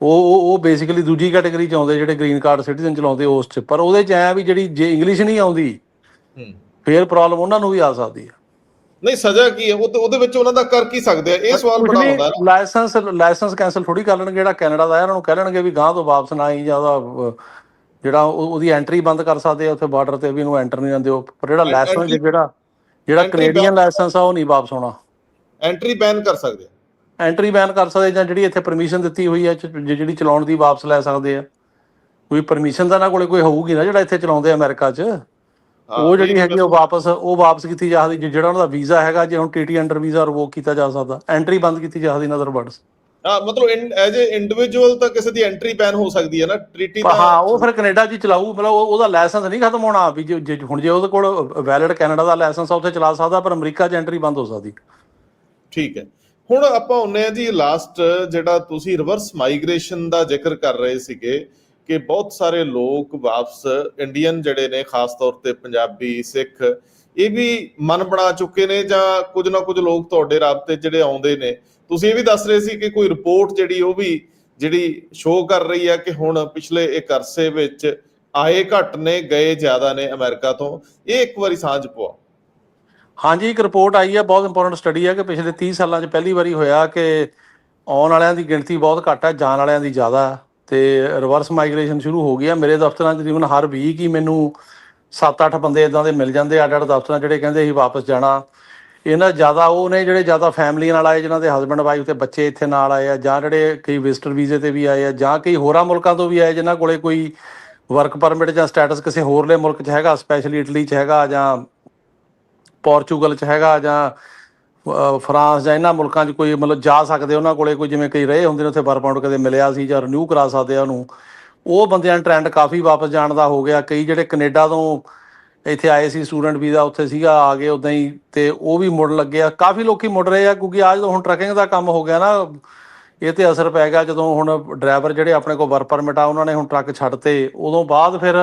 ਉਹ ਉਹ ਉਹ ਬੇਸਿਕਲੀ ਦੂਜੀ ਕੈਟਾਗਰੀ 'ਚ ਆਉਂਦੇ ਜਿਹੜੇ ਗ੍ਰੀਨ ਕਾਰਡ ਸਿਟੀਜ਼ਨ ਚਲਾਉਂਦੇ ਉਸ 'ਚ। ਪਰ ਉਹਦੇ 'ਚ ਐ ਵੀ ਜਿਹੜੀ ਜੇ ਇੰਗਲਿਸ਼ ਨਹੀਂ ਆਉਂਦੀ ਹੂੰ। ਫੇਰ ਪ੍ਰੋਬਲਮ ਉਹਨਾਂ ਨੂੰ ਵੀ ਆ ਸਕਦੀ ਆ। ਨਹੀਂ ਸਜ਼ਾ ਕੀ ਹੈ ਉਹ ਉਹਦੇ ਵਿੱਚ ਉਹਨਾਂ ਦਾ ਕਰ ਕੀ ਸਕਦੇ ਆ? ਇਹ ਸਵਾਲ ਬੜਾ ਹੁੰਦਾ। ਨਾ ਲਾਇਸੈਂਸ ਲਾਇਸੈਂਸ ਕੈਨਸਲ ਥੋੜੀ ਕਰ ਲੈਣਗੇ ਜਿਹੜਾ ਕੈਨੇਡਾ ਦਾ ਹੈ ਉਹਨਾਂ ਨੂੰ ਕਹਿ ਲੈਣਗੇ ਵੀ ਗਾਂ ਤੋਂ ਵਾਪਸ ਨਾ ਆਈ ਜਾਂ ਉਹਦਾ ਜਿਹੜਾ ਉਹ- ਉਹਦੀ ਐਂਟਰੀ ਬੰਦ ਕਰ ਸਕਦੇ ਆ ਉੱਥੇ ਬਾਰਡਰ ਤੇ ਵੀ ਇਹਨੂੰ ਐਂਟਰ ਨਹੀਂ ਜਾਂਦੇ ਉਹ। ਪਰ ਜਿਹੜਾ ਲਾਇਸੈਂਸ ਜਿਹੜਾ ਜਿਹੜਾ ਕੈਨੇਡੀਅਨ ਲਾਇਸੈਂਸ ਆ ਉਹ ਨਹੀਂ ਵਾਪਸ ਆਉਣਾ ਐਂਟਰੀ ਬੈਨ ਕਰ ਸਕਦੇ ਆ। ਐਂਟਰੀ ਬੈਨ ਕਰ ਸਕਦੇ ਜਾਂ ਜਿਹੜੀ ਇੱਥੇ ਪਰਮਿਸ਼ਨ ਦਿੱਤੀ ਹੋਈ ਹੈ ਜਿਹੜੀ ਚਲਾਉਣ ਦੀ ਵਾਪਸ ਲੈ ਸਕਦੇ ਆ। ਕੋਈ ਪਰਮਿਸ਼ਨ ਤਾਂ ਨਾ ਕੋਲੇ ਕੋਈ ਹੋਊਗੀ ਨਾ ਜਿਹੜਾ ਇੱਥੇ ਚਲਾਉਂਦੇ ਆ ਅਮਰੀਕਾ 'ਚ। ਉਹ ਜਿਹੜੀ ਹੈਗੀ ਉਹ ਵਾਪਸ ਉਹ ਵਾਪਸ ਕੀਤੀ ਜਾ ਸਕਦੀ ਜਿਹੜਾ ਉਹਨਾਂ ਦਾ ਵੀਜ਼ਾ ਹੈਗਾ ਜੇ ਹੁਣ ਟੀਟੀ ਅੰਡਰ ਵੀਜ਼ਾ ਰਿਵੋਕ ਕੀਤਾ ਜਾ ਸਕਦਾ। ਐਂਟਰੀ ਬੰਦ ਕੀਤੀ ਜਾ ਸਕਦੀ ਨਦਰ ਵਰਡਸ ਹਾਂ ਮਤਲਬ ਐਜ਼ ਅ ਇੰਡੀਵਿਜੂਅਲ ਤਾਂ ਕਿਸੇ ਦੀ ਐਂਟਰੀ ਬੈਨ ਹੋ ਸਕਦੀ ਹੈ ਨਾ ਟ੍ਰੀਟੀ ਪਰ ਹਾਂ ਉਹ ਫਿਰ ਕੈਨੇਡਾ 'ਚ ਚਲਾਊ ਮਤਲਬ ਉਹ- ਉਹਦਾ ਲਾਇਸੈਂਸ ਨਹੀਂ ਖਤਮ ਹੋਣਾ ਵੀ ਜੇ- ਹੁਣ ਜੇ ਉਹਦੇ ਕੋਲ ਵੈਲਿਡ ਕੈਨੇਡਾ ਦਾ ਲਾਇਸੈਂਸ ਆ ਉੱਥੇ ਚਲਾ ਸਕਦਾ ਪਰ ਅਮਰੀਕਾ 'ਚ ਐਂਟਰੀ ਬੰਦ ਹੋ ਸਕਦੀ। ਠੀਕ ਹੈ। ਹੁਣ ਆਪਾਂ ਹੁੰਨੇ ਆ ਜੀ ਲਾਸਟ ਜਿਹੜਾ ਤੁਸੀਂ ਰਿਵਰਸ ਮਾਈਗ੍ਰੇਸ਼ਨ ਦਾ ਜ਼ਿਕਰ ਕਰ ਰਹੇ ਸੀਗੇ ਕਿ ਬਹੁਤ ਸਾਰੇ ਲੋਕ ਵਾਪਸ ਇੰਡੀਅਨ ਜਿਹੜੇ ਨੇ ਖਾਸ ਤੌਰ ਤੇ ਪੰਜਾਬੀ ਸਿੱਖ ਇਹ ਵੀ ਮਨ ਬਣਾ ਚੁੱਕੇ ਨੇ ਜਾਂ ਕੁਝ ਨਾ ਕੁਝ ਲੋਕ ਤੁਹਾਡੇ ਰਾਬਤੇ ਜਿਹੜੇ ਆਉਂਦੇ ਨੇ? ਤੁਸੀਂ ਇਹ ਵੀ ਦੱਸ ਰਹੇ ਸੀ ਕਿ ਕੋਈ ਰਿਪੋਰਟ ਜਿਹੜੀ ਉਹ ਵੀ ਜਿਹੜੀ ਸ਼ੋਅ ਕਰ ਰਹੀ ਹੈ ਕਿ ਹੁਣ ਪਿਛਲੇ ਇੱਕ ਅਰਸੇ ਵਿੱਚ ਆਏ ਘੱਟ ਨੇ, ਗਏ ਜ਼ਿਆਦਾ ਨੇ ਅਮਰੀਕਾ ਤੋਂ। ਇਹ ਇੱਕ ਵਾਰੀ ਸਾਂਝ ਪਵਾ ਹਾਂਜੀ, ਇੱਕ ਰਿਪੋਰਟ ਆਈ ਹੈ ਬਹੁਤ ਇੰਪੋਰਟੈਂਟ ਸਟੱਡੀ ਹੈ ਕਿ ਪਿਛਲੇ 30 ਸਾਲਾਂ 'ਚ ਪਹਿਲੀ ਵਾਰੀ ਹੋਇਆ ਕਿ ਆਉਣ ਵਾਲਿਆਂ ਦੀ ਗਿਣਤੀ ਬਹੁਤ ਘੱਟ ਹੈ ਜਾਣ ਵਾਲਿਆਂ ਦੀ ਜ਼ਿਆਦਾ ਤੇ ਰਿਵਰਸ ਮਾਈਗ੍ਰੇਸ਼ਨ ਸ਼ੁਰੂ ਹੋ ਗਈ ਹੈ ਮੇਰੇ ਦਫ਼ਤਰਾਂ 'ਚ ਤਕਰੀਬਨ ਹਰ ਵੀਕ ਹੀ ਮੈਨੂੰ 7-8 ਬੰਦੇ ਇਦਾਂ ਦੇ ਮਿਲ ਜਾਂਦੇ, ਅੱਡ-ਅੱਡ ਦਫ਼ਤਰਾਂ ਜਿਹੜੇ ਕਹਿੰਦੇ ਅਸੀਂ ਵਾਪਸ ਜਾਣਾ। ਇਹਨਾਂ ਜ਼ਿਆਦਾ ਉਹ ਨੇ ਜਿਹੜੇ ਜ਼ਿਆਦਾ ਫੈਮਲੀ ਨਾਲ ਆਏ, ਜਿਨ੍ਹਾਂ ਦੇ ਹਸਬੰਡ ਵਾਈਫ ਤੇ ਬੱਚੇ ਇੱਥੇ ਨਾਲ ਆਏ ਆ, ਜਾਂ ਜਿਹੜੇ ਕਈ ਵਿਜ਼ਟਰ ਵੀਜ਼ੇ ਤੇ ਵੀ ਆਏ ਆ, ਜਾਂ ਕਈ ਹੋਰਾਂ ਮੁਲਕਾਂ ਤੋਂ ਵੀ ਆਏ, ਜਿਨ੍ਹਾਂ ਕੋਲੇ ਕੋਈ ਵਰਕ ਪਰਮਿਟ ਜਾਂ ਸਟੇਟਸ ਕਿਸੇ ਹੋਰਲੇ ਮੁਲਕ 'ਚ ਹੈਗਾ ਸਪੈਸ਼ਲੀ ਇਟਲੀ 'ਚ ਹੈਗਾ ਜਾਂ ਪੋਰਚੁਗਲ 'ਚ ਹੈਗਾ ਜਾਂ ਫਰਾਂਸ ਜਾਂ ਇਹਨਾਂ ਮੁਲਕਾਂ 'ਚ ਕੋਈ ਮਤਲਬ ਜਾ ਸਕਦੇ ਉਹਨਾਂ ਕੋਲੇ ਕੋਈ ਜਿਵੇਂ ਕਈ ਰਹੇ ਹੁੰਦੇ ਨੇ, ਉੱਥੇ ਵਰਕ ਕਦੇ ਮਿਲਿਆ ਸੀ ਜਾਂ ਰਿਨਿਊ ਕਰਾ ਸਕਦੇ ਆ ਉਹਨੂੰ। ਉਹ ਬੰਦਿਆਂ ਦਾ ਟ੍ਰੈਂਡ ਕਾਫੀ ਵਾਪਸ ਜਾਣ ਦਾ ਹੋ ਗਿਆ। ਕਈ ਜਿਹੜੇ ਕੈਨੇਡਾ ਤੋਂ ਇੱਥੇ ਆਏ ਸੀ, ਸਟੂਡੈਂਟ ਵੀਜ਼ਾ ਉੱਥੇ ਸੀਗਾ, ਆ ਗਏ ਉਦਾਂ ਹੀ ਤੇ ਉਹ ਵੀ ਮੁੜ ਲੱਗੇ ਆ। ਕਾਫੀ ਲੋਕੀ ਮੁੜ ਰਹੇ ਆ ਕਿਉਂਕਿ ਆ ਜਦੋਂ ਹੁਣ ਟਰੱਕਿੰਗ ਦਾ ਕੰਮ ਹੋ ਗਿਆ ਨਾ, ਇਹ ਤੇ ਅਸਰ ਪੈ ਗਿਆ। ਜਦੋਂ ਹੁਣ ਡਰਾਈਵਰ ਜਿਹੜੇ ਆਪਣੇ ਕੋਲ ਵਰਕ ਪਰਮਿਟ ਆ, ਉਹਨਾਂ ਨੇ ਹੁਣ ਟਰੱਕ ਛੱਡਤੇ, ਉਦੋਂ ਬਾਅਦ ਫਿਰ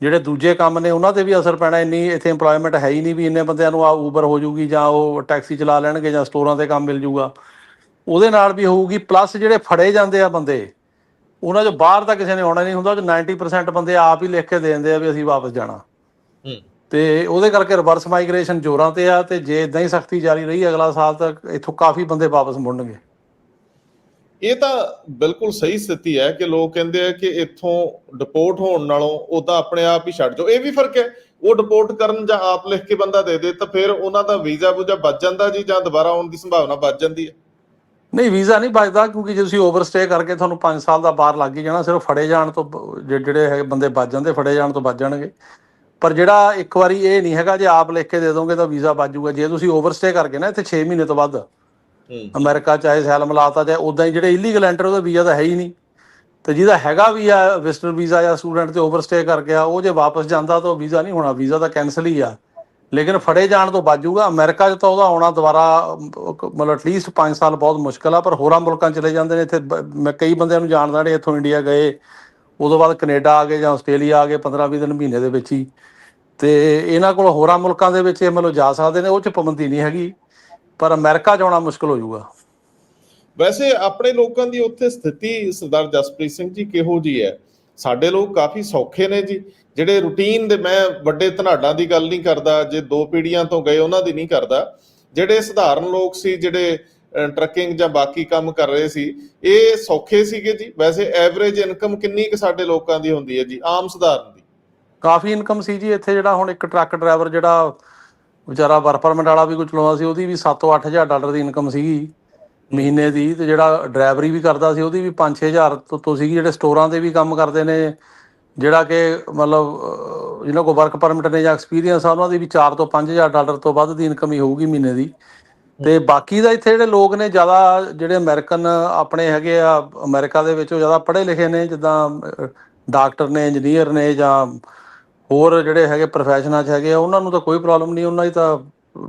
ਜਿਹੜੇ ਦੂਜੇ ਕੰਮ ਨੇ, ਉਹਨਾਂ ਤੇ ਵੀ ਅਸਰ ਪੈਣਾ। ਇੰਨੀ ਇੱਥੇ EMPLOYMENT ਹੈ ਹੀ ਨਹੀਂ ਵੀ ਇੰਨੇ ਬੰਦਿਆਂ ਨੂੰ ਆ ਊਬਰ ਹੋ ਜਾਊਗੀ ਜਾਂ ਉਹ ਟੈਕਸੀ ਚਲਾ ਲੈਣਗੇ ਜਾਂ ਸਟੋਰਾਂ ਤੇ ਕੰਮ ਮਿਲ ਜੂਗਾ। ਉਹਦੇ ਨਾਲ ਵੀ ਹੋਊਗੀ ਪਲੱਸ ਜਿਹੜੇ ਫੜੇ ਜਾਂਦੇ ਆ ਬੰਦੇ ਉਹਨਾਂ 'ਚ ਬਾਹਰ ਤਾਂ ਕਿਸੇ ਨੇ ਆਉਣਾ ਨਹੀਂ ਹੁੰਦਾ ਉਹ 'ਚ 90% ਬੰਦੇ ਆਪ ਹੀ ਲਿਖ ਕੇ ਦੇ ਦਿੰਦੇ ਆ ਵੀ ਅਸੀਂ ਵਾਪਸ ਜਾਣਾ। ਹੂੰ। ਤੇ ਉਹਦੇ ਕਰਕੇ ਰਿਵਰਸ ਮਾਈਗ੍ਰੇਸ਼ਨ ਜ਼ੋਰਾਂ ਤੇ ਆ ਤੇ ਜੇ ਇਦਾਂ ਹੀ ਸਖਤੀ ਜਾਰੀ ਰਹੀ ਅਗਲਾ ਸਾਲ ਤੱਕ ਇੱਥੋਂ ਕਾਫੀ ਬੰਦੇ ਵਾਪਸ ਮੁੜਨਗੇ। ਇਹ ਤਾਂ ਬਿਲਕੁਲ ਸਹੀ ਸਥਿਤੀ ਹੈ ਕਿ ਲੋਕ ਕਹਿੰਦੇ ਆ ਕਿ ਇੱਥੋਂ ਡਿਪੋਰਟ ਹੋਣ ਨਾਲੋਂ ਉਹ ਤਾਂ ਆਪਣੇ ਆਪ ਹੀ ਛੱਡ ਜਾਓ। ਇਹ ਵੀ ਫ਼ਰਕ ਹੈ ਉਹ ਡਿਪੋਰਟ ਕਰਨ ਜਾਂ ਆਪ ਲਿਖ ਕੇ ਬੰਦਾ ਦੇ ਦੇ ਤਾਂ ਫਿਰ ਉਹਨਾਂ ਦਾ ਵੀਜ਼ਾ ਵੂਜਾ ਬਚ ਜਾਂਦਾ ਜੀ ਜਾਂ ਦੁਬਾਰਾ ਆਉਣ ਦੀ ਸੰਭਾਵਨਾ ਬਚ ਜਾਂਦੀ ਹੈ। ਨਹੀਂ ਵੀਜ਼ਾ ਨਹੀਂ ਬਚਦਾ ਕਿਉਂਕਿ ਜੇ ਤੁਸੀਂ ਓਵਰਸਟੇ ਕਰਕੇ ਤੁਹਾਨੂੰ 5 ਸਾਲ ਦਾ ਬਾਹਰ ਲੱਗ ਹੀ ਜਾਣਾ ਸਿਰਫ ਫੜੇ ਜਾਣ ਤੋਂ ਜਿਹੜੇ ਹੈ ਬੰਦੇ ਬਚ ਜਾਂਦੇ ਫੜੇ ਜਾਣ ਤੋਂ ਬਚ ਜਾਣਗੇ। ਪਰ ਜਿਹੜਾ ਇੱਕ ਵਾਰੀ ਇਹ ਨਹੀਂ ਹੈਗਾ ਜੇ ਆਪ ਲਿਖ ਕੇ ਦੇ ਦੋਗੇ ਤਾਂ ਵੀਜ਼ਾ ਬਚ ਜਾਊਗਾ। ਜੇ ਤੁਸੀਂ ਓਵਰਸਟੇ ਕਰਕੇ ਨਾ ਇੱਥੇ 6 ਮਹੀਨੇ ਤੋਂ ਵੱਧ ਅਮਰੀਕਾ ਚਾਹੇ ਸੈਲਮ ਲਾਤਾ ਚਾਹੇ ਉਦਾਂ ਹੀ ਜਿਹੜੇ ਇਲੀਗਲ ਐਂਟਰ ਉਹਦਾ ਵੀਜ਼ਾ ਤਾਂ ਹੈ ਹੀ ਨਹੀਂ। ਤੇ ਜਿਹਦਾ ਹੈਗਾ ਵੀ ਆ ਵਿਜ਼ਟਰ ਵੀਜ਼ਾ ਜਾਂ ਸਟੂਡੈਂਟ ਤੇ ਓਵਰਸਟੇ ਕਰ ਗਿਆ ਉਹ ਜੇ ਵਾਪਸ ਜਾਂਦਾ ਤਾਂ ਵੀਜ਼ਾ ਨਹੀਂ ਹੋਣਾ ਵੀਜ਼ਾ ਤਾਂ ਕੈਨਸਲ ਹੀ ਆ। ਲੇਕਿਨ ਫੜੇ ਜਾਣ ਤੋਂ ਬਾਜੂਗਾ ਜਾਊਗਾ ਅਮਰੀਕਾ 'ਚ ਤਾਂ ਉਹਦਾ ਆਉਣਾ ਦੁਬਾਰਾ, ਮਤਲਬ ਐਟਲੀਸਟ 5 ਸਾਲ ਬਹੁਤ ਮੁਸ਼ਕਲ ਆ, ਪਰ ਹੋਰਾਂ ਮੁਲਕਾਂ ਚਲੇ ਜਾਂਦੇ ਨੇ। ਇੱਥੇ ਬ- ਮੈਂ ਕਈ ਬੰਦਿਆਂ ਨੂੰ ਜਾਣਦਾ ਜਿਹੜੇ ਇੱਥੋਂ ਇੰਡੀਆ ਗਏ, ਉਦੋਂ ਬਾਅਦ ਕੈਨੇਡਾ ਆ ਗਏ ਜਾਂ ਆਸਟ੍ਰੇਲੀਆ ਆ ਗਏ 15-20 ਦਿਨ ਮਹੀਨੇ ਦੇ ਵਿੱਚ ਹੀ। ਤੇ ਇਹਨਾਂ ਕੋਲ ਹੋਰਾਂ ਮੁਲਕਾਂ ਦੇ ਵਿੱਚ ਇਹ ਮਤਲਬ ਜਾ ਸਕਦੇ ਨੇ, ਉਹ 'ਚ ਪਾਬੰਦੀ ਨਹੀਂ ਹੈਗੀ, ਪਰ ਅਮਰੀਕਾ 'ਚ ਆਉਣਾ ਮੁਸ਼ਕਲ ਹੋ ਜਾਊਗਾ ਵੈਸੇ ਆਪਣੇ ਲੋਕਾਂ ਦੀ ਉੱਥੇ ਸਥਿਤੀ ਸਰਦਾਰ ਜਸਪ੍ਰੀਤ ਸਿੰਘ ਜੀ ਕਿਹੋ ਜੀ ਹੈ? ਸਾਡੇ ਲੋਕ ਕਾਫੀ ਸੌਖੇ ਨੇ ਜੀ। ਜਿਹੜੇ ਰੂਟੀਨ ਦੇ ਮੈਂ ਵੱਡੇ ਧਨਾਡਾਂ ਦੀ ਗੱਲ ਨਹੀਂ ਕਰਦਾ, ਜੇ ਦੋ ਪੀੜ੍ਹੀਆਂ ਤੋਂ ਗਏ ਉਹਨਾਂ ਦੀ ਨਹੀਂ ਕਰਦਾ। ਜਿਹੜੇ ਸਧਾਰਨ ਲੋਕ ਸੀ, ਜਿਹੜੇ ਟਰੱਕਿੰਗ ਜਾਂ ਬਾਕੀ ਕੰਮ ਕਰ ਰਹੇ ਸੀ, ਇਹ ਸੌਖੇ ਸੀਗੇ ਜੀ। ਵੈਸੇ ਐਵਰੇਜ ਇਨਕਮ ਕਿੰਨੀ ਕੁ ਸਾਡੇ ਲੋਕਾਂ ਦੀ ਹੁੰਦੀ ਹੈ ਜੀ, ਆਮ ਸਧਾਰਨ ਦੀ। ਕਾਫੀ ਇਨਕਮ ਸੀ ਜੀ। ਇੱਥੇ ਜਿਹੜਾ ਹੁਣ ਇੱਕ ਟਰੱਕ ਡਰਾਈਵਰ ਜਿਹੜਾ ਵਿਚਾਰਾ ਵਰਕ ਪਰਮਿਟ ਵਾਲਾ ਵੀ ਕੋਈ ਚਲਾਉਂਦਾ ਸੀ, ਉਹਦੀ ਵੀ 7 ਤੋਂ 8000 ਡਾਲਰ ਦੀ ਇਨਕਮ ਸੀਗੀ। ਮਹੀਨੇ ਦੀ ਤੇ ਜਿਹੜਾ ਡਰਾਈਵਰੀ ਵੀ ਕਰਦਾ ਸੀ ਉਹਦੀ ਵੀ 5-6000 ਤੋਂ ਤੋਂ ਸੀਗੀ, ਜਿਹੜੇ ਸਟੋਰਾਂ ਦੇ ਵੀ ਕੰਮ ਕਰਦੇ ਨੇ, ਜਿਹੜਾ ਕਿ ਮਤਲਬ ਜਿਹਨਾਂ ਕੋਲ ਵਰਕ ਪਰਮਿਟ ਨੇ ਜਾਂ ਐਕਸਪੀਰੀਅੰਸ ਆ, ਉਹਨਾਂ ਦੀ ਵੀ 4 ਤੋਂ 5000 ਡਾਲਰ ਤੋਂ ਵੱਧ ਦੀ ਇਨਕਮ ਹੀ ਹੋਊਗੀ ਮਹੀਨੇ ਦੀ। ਤੇ ਬਾਕੀ ਦਾ ਇੱਥੇ ਜਿਹੜੇ ਲੋਕ ਨੇ, ਜ਼ਿਆਦਾ ਜਿਹੜੇ ਅਮਰੀਕਨ ਆਪਣੇ ਹੈਗੇ ਆ ਅਮਰੀਕਾ ਦੇ ਵਿੱਚ ਉਹ ਜ਼ਿਆਦਾ ਪੜ੍ਹੇ ਲਿਖੇ ਨੇ, ਜਿੱਦਾਂ ਡਾਕਟਰ ਨੇ ਇੰਜੀਨੀਅਰ ਨੇ ਜਾਂ ਹੋਰ ਜਿਹੜੇ ਹੈਗੇ ਪ੍ਰੋਫੈਸ਼ਨਾਂ 'ਚ ਹੈਗੇ ਆ, ਉਹਨਾਂ ਨੂੰ ਤਾਂ ਕੋਈ ਪ੍ਰੋਬਲਮ ਨਹੀਂ, ਉਹਨਾਂ ਦੀ ਤਾਂ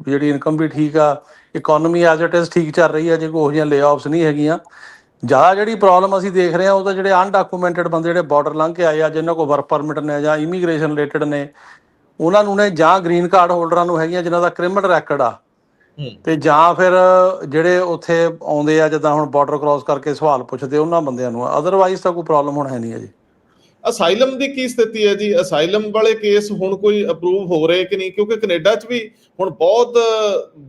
ਜਿਹੜੀ ਇਨਕਮ ਵੀ ਠੀਕ ਆ। ਇਕਨੋਮੀ ਐਜ਼ ਇਟ ਇਜ਼ ਠੀਕ ਚੱਲ ਰਹੀ ਹੈ ਜੇ ਕੋਈ ਉਹ ਜਿਹੀਆਂ ਲੇ-ਆਫਸ ਨਹੀਂ ਹੈਗੀਆਂ। ਜ਼ਿਆਦਾ ਜਿਹੜੀ ਪ੍ਰੋਬਲਮ ਅਸੀਂ ਦੇਖ ਰਹੇ ਹਾਂ ਉਹ ਤਾਂ ਜਿਹੜੇ ਅਨਡਾਕੂਮੈਂਟਡ ਬੰਦੇ ਜਿਹੜੇ ਬਾਰਡਰ ਲੰਘ ਕੇ ਆਏ ਆ ਜਿਨ੍ਹਾਂ ਕੋਲ ਵਰਕ ਪਰਮਿਟ ਨੇ ਜਾਂ ਇਮੀਗ੍ਰੇਸ਼ਨ ਰਿਲੇਟਡ ਨੇ ਉਹਨਾਂ ਨੂੰ ਨੇ ਜਾਂ ਗ੍ਰੀਨ ਕਾਰਡ ਹੋਲਡਰਾਂ ਨੂੰ ਹੈਗੀਆਂ ਜਿਨ੍ਹਾਂ ਦਾ ਕ੍ਰਿਮੀਨਲ ਰੈਕੋਰਡ ਆ। ਤੇ ਜਾਂ ਫਿਰ ਜਿਹੜੇ ਉੱਥੇ ਆਉਂਦੇ ਆ ਜਿੱਦਾਂ ਹੁਣ ਬਾਰਡਰ ਕ੍ਰਾਸ ਕਰਕੇ ਸਵਾਲ ਪੁੱਛਦੇ ਉਹਨਾਂ ਬੰਦਿਆਂ ਨੂੰ। ਅਦਰਵਾਈਜ਼ ਤਾਂ ਕੋਈ ਪ੍ਰੋਬਲਮ ਹੁਣ ਹੈ ਨਹੀਂ ਹੈ ਜੀ ਅਸਾਈਲਮ ਦੀ ਕੀ ਸਥਿਤੀ ਹੈ ਜੀ? ਅਸਾਈਲਮ ਵਾਲੇ ਕੇਸ ਹੁਣ ਕੋਈ ਅਪਰੂਵ ਹੋ ਰਹੇ ਕਿ ਨਹੀਂ? ਕਿਉਂਕਿ ਕੈਨੇਡਾ 'ਚ ਵੀ ਹੁਣ ਬਹੁਤ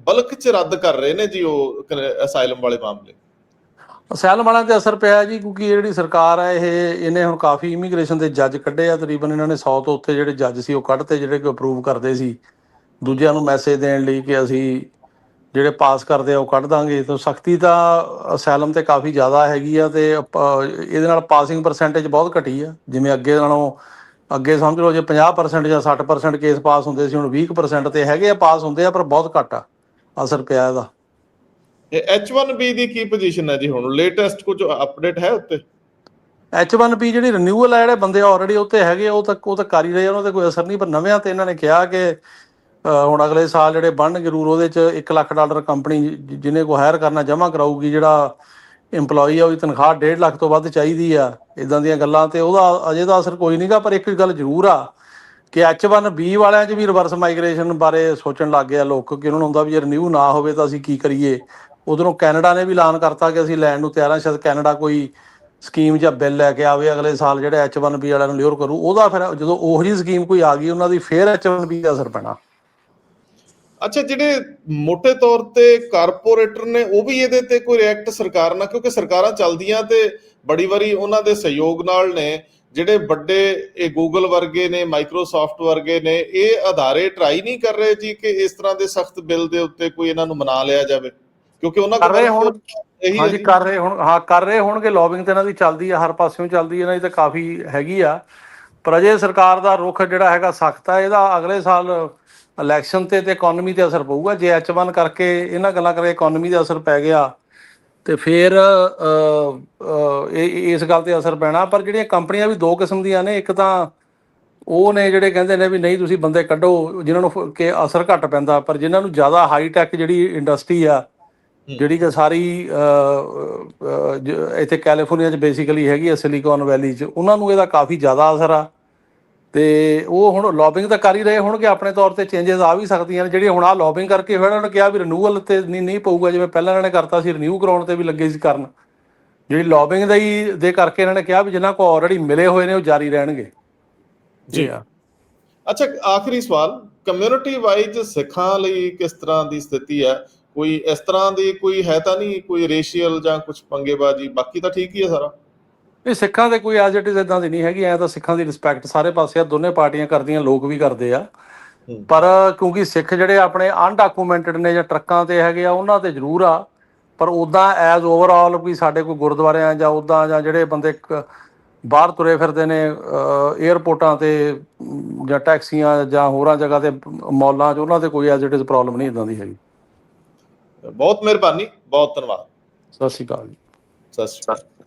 ਬਲਕ 'ਚ ਰੱਦ ਕਰ ਰਹੇ ਨੇ ਜੀ ਉਹ ਅਸਾਈਲਮ ਵਾਲੇ ਮਾਮਲੇ। ਅਸੈਲਮ ਵਾਲਿਆਂ ਤੇ ਅਸਰ ਪਿਆ ਜੀ ਕਿਉਂਕਿ ਜਿਹੜੀ ਸਰਕਾਰ ਹੈ ਇਹ, ਇਹਨੇ ਹੁਣ ਕਾਫੀ ਇਮੀਗ੍ਰੇਸ਼ਨ ਦੇ ਜੱਜ ਕੱਢੇ ਆ। ਤਕਰੀਬਨ ਇਹਨਾਂ ਨੇ 100 ਤੋਂ ਉੱਤੇ ਜਿਹੜੇ ਜੱਜ ਸੀ ਉਹ ਕੱਢਤੇ, ਜਿਹੜੇ ਕਿ ਅਪਰੂਵ ਕਰਦੇ ਸੀ। ਦੂਜਿਆਂ ਨੂੰ ਮੈਸੇਜ ਦੇਣ ਲਈ ਕਿ ਅਸੀਂ ਜਿਹੜੇ ਪਾਸ ਕਰਦੇ ਆ ਉਹ ਕੱਢ ਦਾਂਗੇ। ਤਾਂ ਸਖਤੀ ਤਾਂ ਅਸੈਲਮ ਤੇ ਕਾਫੀ ਜ਼ਿਆਦਾ ਹੈਗੀ ਆ ਤੇ ਇਹਦੇ ਨਾਲ ਪਾਸਿੰਗ ਪਰਸੈਂਟੇਜ ਬਹੁਤ ਘਟੀ ਆ। ਜਿਵੇਂ ਅੱਗੇ ਨਾਲੋਂ ਅੱਗੇ ਸਮਝ ਲਓ ਜੇ 50% ਜਾਂ 60% ਕੇਸ ਪਾਸ ਹੁੰਦੇ ਸੀ ਹੁਣ 20% ਤੇ ਹੈਗੇ ਆ ਪਾਸ ਹੁੰਦੇ ਆ ਪਰ ਬਹੁਤ ਘੱਟ ਆ ਅਸਰ ਪਿਆ ਇਹਦਾ। ਇਹ H1B ਦੀ ਕੀ ਪੋਜੀਸ਼ਨ ਹੈ ਜੀ ਹੁਣ? ਲੇਟੈਸਟ ਕੁਝ ਅਪਡੇਟ ਹੈ ਉੱਤੇ? H1B ਜਿਹੜੀ ਰਿਨਿਊਅਲ ਹੈ ਜਿਹੜੇ ਬੰਦੇ ਆਲਰੇਡੀ ਉੱਤੇ ਹੈਗੇ ਆ, ਉਹ ਤਾਂ ਉਹ ਤਾਂ ਕਰ ਹੀ ਰਹੇ ਆ, ਉਹਨਾਂ ਤੇ ਕੋਈ ਅਸਰ ਨਹੀਂ ਪਰ ਨਵਿਆਂ ਤੇ ਇਹਨਾਂ ਨੇ ਕਿਹਾ ਕਿ ਹੁਣ ਅਗਲੇ ਸਾਲ ਜਿਹੜੇ ਬਣਨ ਜ਼ਰੂਰ ਉਹਦੇ ਚ 1 ਲੱਖ ਡਾਲਰ ਕੰਪਨੀ ਜਿਹਨੇ ਕੋ ਹਾਇਰ ਕਰਨਾ ਜਮ੍ਹਾਂ ਕਰਾਊਗੀ, ਜਿਹੜਾ EMPLOYEE ਆ, ਉਹਦੀ ਤਨਖਾਹ 1.5 ਲੱਖ ਤੋਂ ਵੱਧ ਚਾਹੀਦੀ ਆ। ਇਦਾਂ ਦੀਆਂ ਗੱਲਾਂ ਤੇ ਉਹਦਾ ਅਜੇ ਦਾ ਅਸਰ ਕੋਈ ਨਹੀਂਗਾ ਪਰ ਇੱਕ ਗੱਲ ਜ਼ਰੂਰ ਆ ਕਿ H1B ਵਾਲਿਆਂ 'ਚ ਵੀ ਰਿਵਰਸ ਮਾਈਗ੍ਰੇਸ਼ਨ ਬਾਰੇ ਸੋਚਣ ਲੱਗ ਗਏ ਆ ਲੋਕ, ਕਿ ਉਹਨਾਂ ਨੂੰ ਹੁੰਦਾ ਵੀ ਜੇ ਰਿਨਿਊ ਨਾ ਹੋਵੇ ਤਾਂ ਅਸੀਂ ਕੀ ਕਰੀਏ। ਉਧਰੋਂ ਕੈਨੇਡਾ ਨੇ ਵੀ ਐਲਾਨ ਕਰਤਾ ਕਿ ਅਸੀਂ ਲੈਣ ਨੂੰ ਤਿਆਰ ਹਾਂ ਸ਼ਾਇਦ ਕੈਨੇਡਾ ਕੋਈ ਸਕੀਮ ਜਾਂ ਬਿੱਲ ਲੈ ਕੇ ਆਵੇ ਅਗਲੇ ਸਾਲ ਜਿਹੜੇ H1B ਵਾਲਿਆਂ ਨੂੰ ਲਿਓਰ ਕਰੂ। ਉਹਦਾ ਫਿਰ ਜਦੋਂ ਉਹੋ ਜਿਹੀ ਸਕੀਮ ਕੋਈ ਆ ਗਈ, ਉਹਨਾਂ ਦੀ ਫੇਰ H1B ਦਾ ਅਸਰ ਪੈਣਾ। ਅੱਛਾ ਜਿਹੜੇ ਮੋٹے ਤੌਰ ਤੇ ਕਾਰਪੋਰੇਟਰ ਨੇ ਉਹ ਵੀ ਇਹਦੇ ਤੇ ਕੋਈ ਰਿਐਕਟ ਸਰਕਾਰ ਨਾਲ? ਕਿਉਂਕਿ ਸਰਕਾਰਾਂ ਚੱਲਦੀਆਂ ਤੇ ਬੜੀ ਵਾਰੀ ਉਹਨਾਂ ਦੇ ਸਹਿਯੋਗ ਨਾਲ ਨੇ ਜਿਹੜੇ ਵੱਡੇ ਇਹ ਗੂਗਲ ਵਰਗੇ ਨੇ ਮਾਈਕਰੋਸਾਫਟ ਵਰਗੇ ਨੇ ਇਹ ਅਧਾਰੇ ਟਰਾਈ ਨਹੀਂ ਕਰ ਰਹੇ ਜੀ ਕਿ ਇਸ ਤਰ੍ਹਾਂ ਦੇ ਸਖਤ ਬਿੱਲ ਦੇ ਉੱਤੇ ਕੋਈ ਇਹਨਾਂ ਨੂੰ ਮਨਾ ਲਿਆ ਜਾਵੇ? ਕਿਉਂਕਿ ਉਹਨਾਂ ਕਰ ਰਹੇ ਹੁਣ ਹਾਂਜੀ ਜੀ। ਕਰ ਰਹੇ ਹੁਣ ਹਾਂ ਕਰ ਰਹੇ ਹੋਣਗੇ ਲੌਬਿੰਗ ਤੇ ਇਹਨਾਂ ਦੀ ਚੱਲਦੀ ਆ ਹਰ ਪਾਸਿਓਂ ਚੱਲਦੀ ਇਹਨਾਂ ਦੀ ਤਾਂ ਕਾਫੀ ਹੈਗੀ ਆ। ਪਰ ਅਜੇ ਸਰਕਾਰ ਦਾ ਰੁਖ ਜਿਹੜਾ ਹੈਗਾ ਸਖਤ ਆ ਇਹਦਾ ਅਗਲੇ ਸਾਲ ਇਲੈਕਸ਼ਨ ਤੇ ਤੇ ਇਕਨੋਮੀ ਤੇ ਅਸਰ ਪਊਗਾ। ਜੇ H1 ਕਰਕੇ ਇਹਨਾਂ ਗੱਲਾਂ ਕਰਕੇ ਇਕਨੋਮੀ ਤੇ ਅਸਰ ਪੈ ਗਿਆ ਤੇ ਫਿਰ ਇਸ ਗੱਲ ਤੇ ਅਸਰ ਪੈਣਾ। ਪਰ ਜਿਹੜੀਆਂ ਕੰਪਨੀਆਂ ਵੀ ਦੋ ਕਿਸਮ ਦੀਆਂ ਨੇ ਇੱਕ ਤਾਂ ਉਹ ਨੇ ਜਿਹੜੇ ਕਹਿੰਦੇ ਨੇ ਵੀ ਨਹੀਂ ਤੁਸੀਂ ਬੰਦੇ ਕੱਢੋ ਜਿਨ੍ਹਾਂ ਨੂੰ ਕਿ ਅਸਰ ਘੱਟ ਪੈਂਦਾ ਪਰ ਜਿਨ੍ਹਾਂ ਨੂੰ ਜ਼ਿਆਦਾ ਹਾਈ ਟੈਕ ਜਿਹੜੀ ਇੰਡਸਟਰੀ ਆ ਜਿਹੜੀ ਕਿ ਸਾਰੀ ਇੱਥੇ ਕੈਲੀਫੋਰਨੀਆ 'ਚ ਬੇਸਿਕਲੀ ਹੈਗੀ ਆ ਸਿਲੀਕਨ ਵੈਲੀ 'ਚ ਉਹਨਾਂ ਨੂੰ ਇਹਦਾ ਕਾਫੀ ਜ਼ਿਆਦਾ ਅਸਰ ਆ। ਤੇ ਉਹ ਹੁਣ ਲੌਬਿੰਗ ਤਾਂ ਕਰ ਹੀ ਰਹੇ ਹੋਣਗੇ ਆਪਣੇ ਤੌਰ ਤੇ ਚੇਂਜਸ ਆ ਵੀ ਸਕਦੀਆਂ ਨੇ ਜਿਹੜੀ ਹੁਣ ਆ ਲੌਬਿੰਗ ਕਰਕੇ ਫਿਰ ਉਹਨਾਂ ਨੇ ਕਿਹਾ ਵੀ ਰਿਨਿਊਅਲ ਤੇ ਨਹੀਂ ਨਹੀਂ ਪਊਗਾ ਜਿਵੇਂ ਪਹਿਲਾਂ ਇਹਨਾਂ ਨੇ ਕਰਤਾ ਸੀ ਰਿਨਿਊ ਕਰਾਉਣ ਤੇ ਵੀ ਲੱਗੇ ਸੀ ਕਰਨ। ਜਿਹੜੀ ਲੌਬਿੰਗ ਦਾ ਹੀ ਦੇ ਕਰਕੇ ਇਹਨਾਂ ਨੇ ਕਿਹਾ ਵੀ ਜਿਨ੍ਹਾਂ ਕੋ ਆਲਰੇਡੀ ਮਿਲੇ ਹੋਏ ਨੇ ਉਹ ਜਾਰੀ ਰਹਿਣਗੇ। ਜੀ। ਆ। ਅੱਛਾ ਆਖਰੀ ਸਵਾਲ ਕਮਿਊਨਿਟੀ ਵਾਈਜ਼ ਸਿੱਖਾਂ ਲਈ ਕਿਸ ਤਰ੍ਹਾਂ ਦੀ ਸਥਿਤੀ ਹੈ? ਕੋਈ ਇਸ ਤਰ੍ਹਾਂ ਦੀ ਕੋਈ ਹੈ ਤਾਂ ਨਹੀਂ ਕੋਈ ਰੇਸ਼ੀਅਲ ਜਾਂ ਕੁਝ ਪੰਗੇਬਾਜ਼ੀ ਬਾਕੀ ਤਾਂ ਠੀਕ ਹੀ ਹੈ ਸਾਰਾ? ਇਹ ਸਿੱਖਾਂ ਦੇ ਕੋਈ ਐਜ਼ ਇਟ ਇਜ਼ ਇਦਾਂ ਦੀ ਨਹੀਂ ਹੈਗੀ ਐ ਤਾਂ ਸਿੱਖਾਂ ਦੀ ਰਿਸਪੈਕਟ ਸਾਰੇ ਪਾਸੇ ਆ ਦੋਨੇ ਪਾਰਟੀਆਂ ਕਰਦੀਆਂ ਲੋਕ ਵੀ ਕਰਦੇ ਆ। ਪਰ ਕਿਉਂਕਿ ਸਿੱਖ ਜਿਹੜੇ ਆਪਣੇ ਅਨਡਾਕੂਮੈਂਟਡ ਨੇ ਜਾਂ ਟਰੱਕਾਂ ਤੇ ਹੈਗੇ ਆ ਉਹਨਾਂ ਤੇ ਜ਼ਰੂਰ ਆ। ਪਰ ਉਦਾਂ ਐਜ਼ ਓਵਰਆਲ ਵੀ ਸਾਡੇ ਕੋਈ ਗੁਰਦੁਆਰਿਆਂ ਜਾਂ ਉਦਾਂ ਜਾਂ ਜਿਹੜੇ ਬੰਦੇ ਬਾਹਰ ਤੁਰੇ ਫਿਰਦੇ ਨੇ 에ਅਰਪੋਰਟਾਂ ਤੇ ਜਾਂ ਟੈਕਸੀਆਂ ਜਾਂ ਹੋਰਾਂ ਜਗ੍ਹਾ ਤੇ ਮੌਲਾਂ 'ਚ ਉਹਨਾਂ ਤੇ ਕੋਈ ਐਜ਼ ਇਟ ਇਜ਼ ਪ੍ਰੋਬਲਮ ਨਹੀਂ ਇਦਾਂ ਦੀ ਹੈਗੀ। ਬਹੁਤ ਮਿਹਰਬਾਨੀ ਬਹੁਤ ਧੰਨਵਾਦ। ਸਤਿ ਸ਼੍ਰੀ ਅਕਾਲ ਜੀ। ਸਤਿ ਸ਼੍ਰੀ ਅਕਾਲ।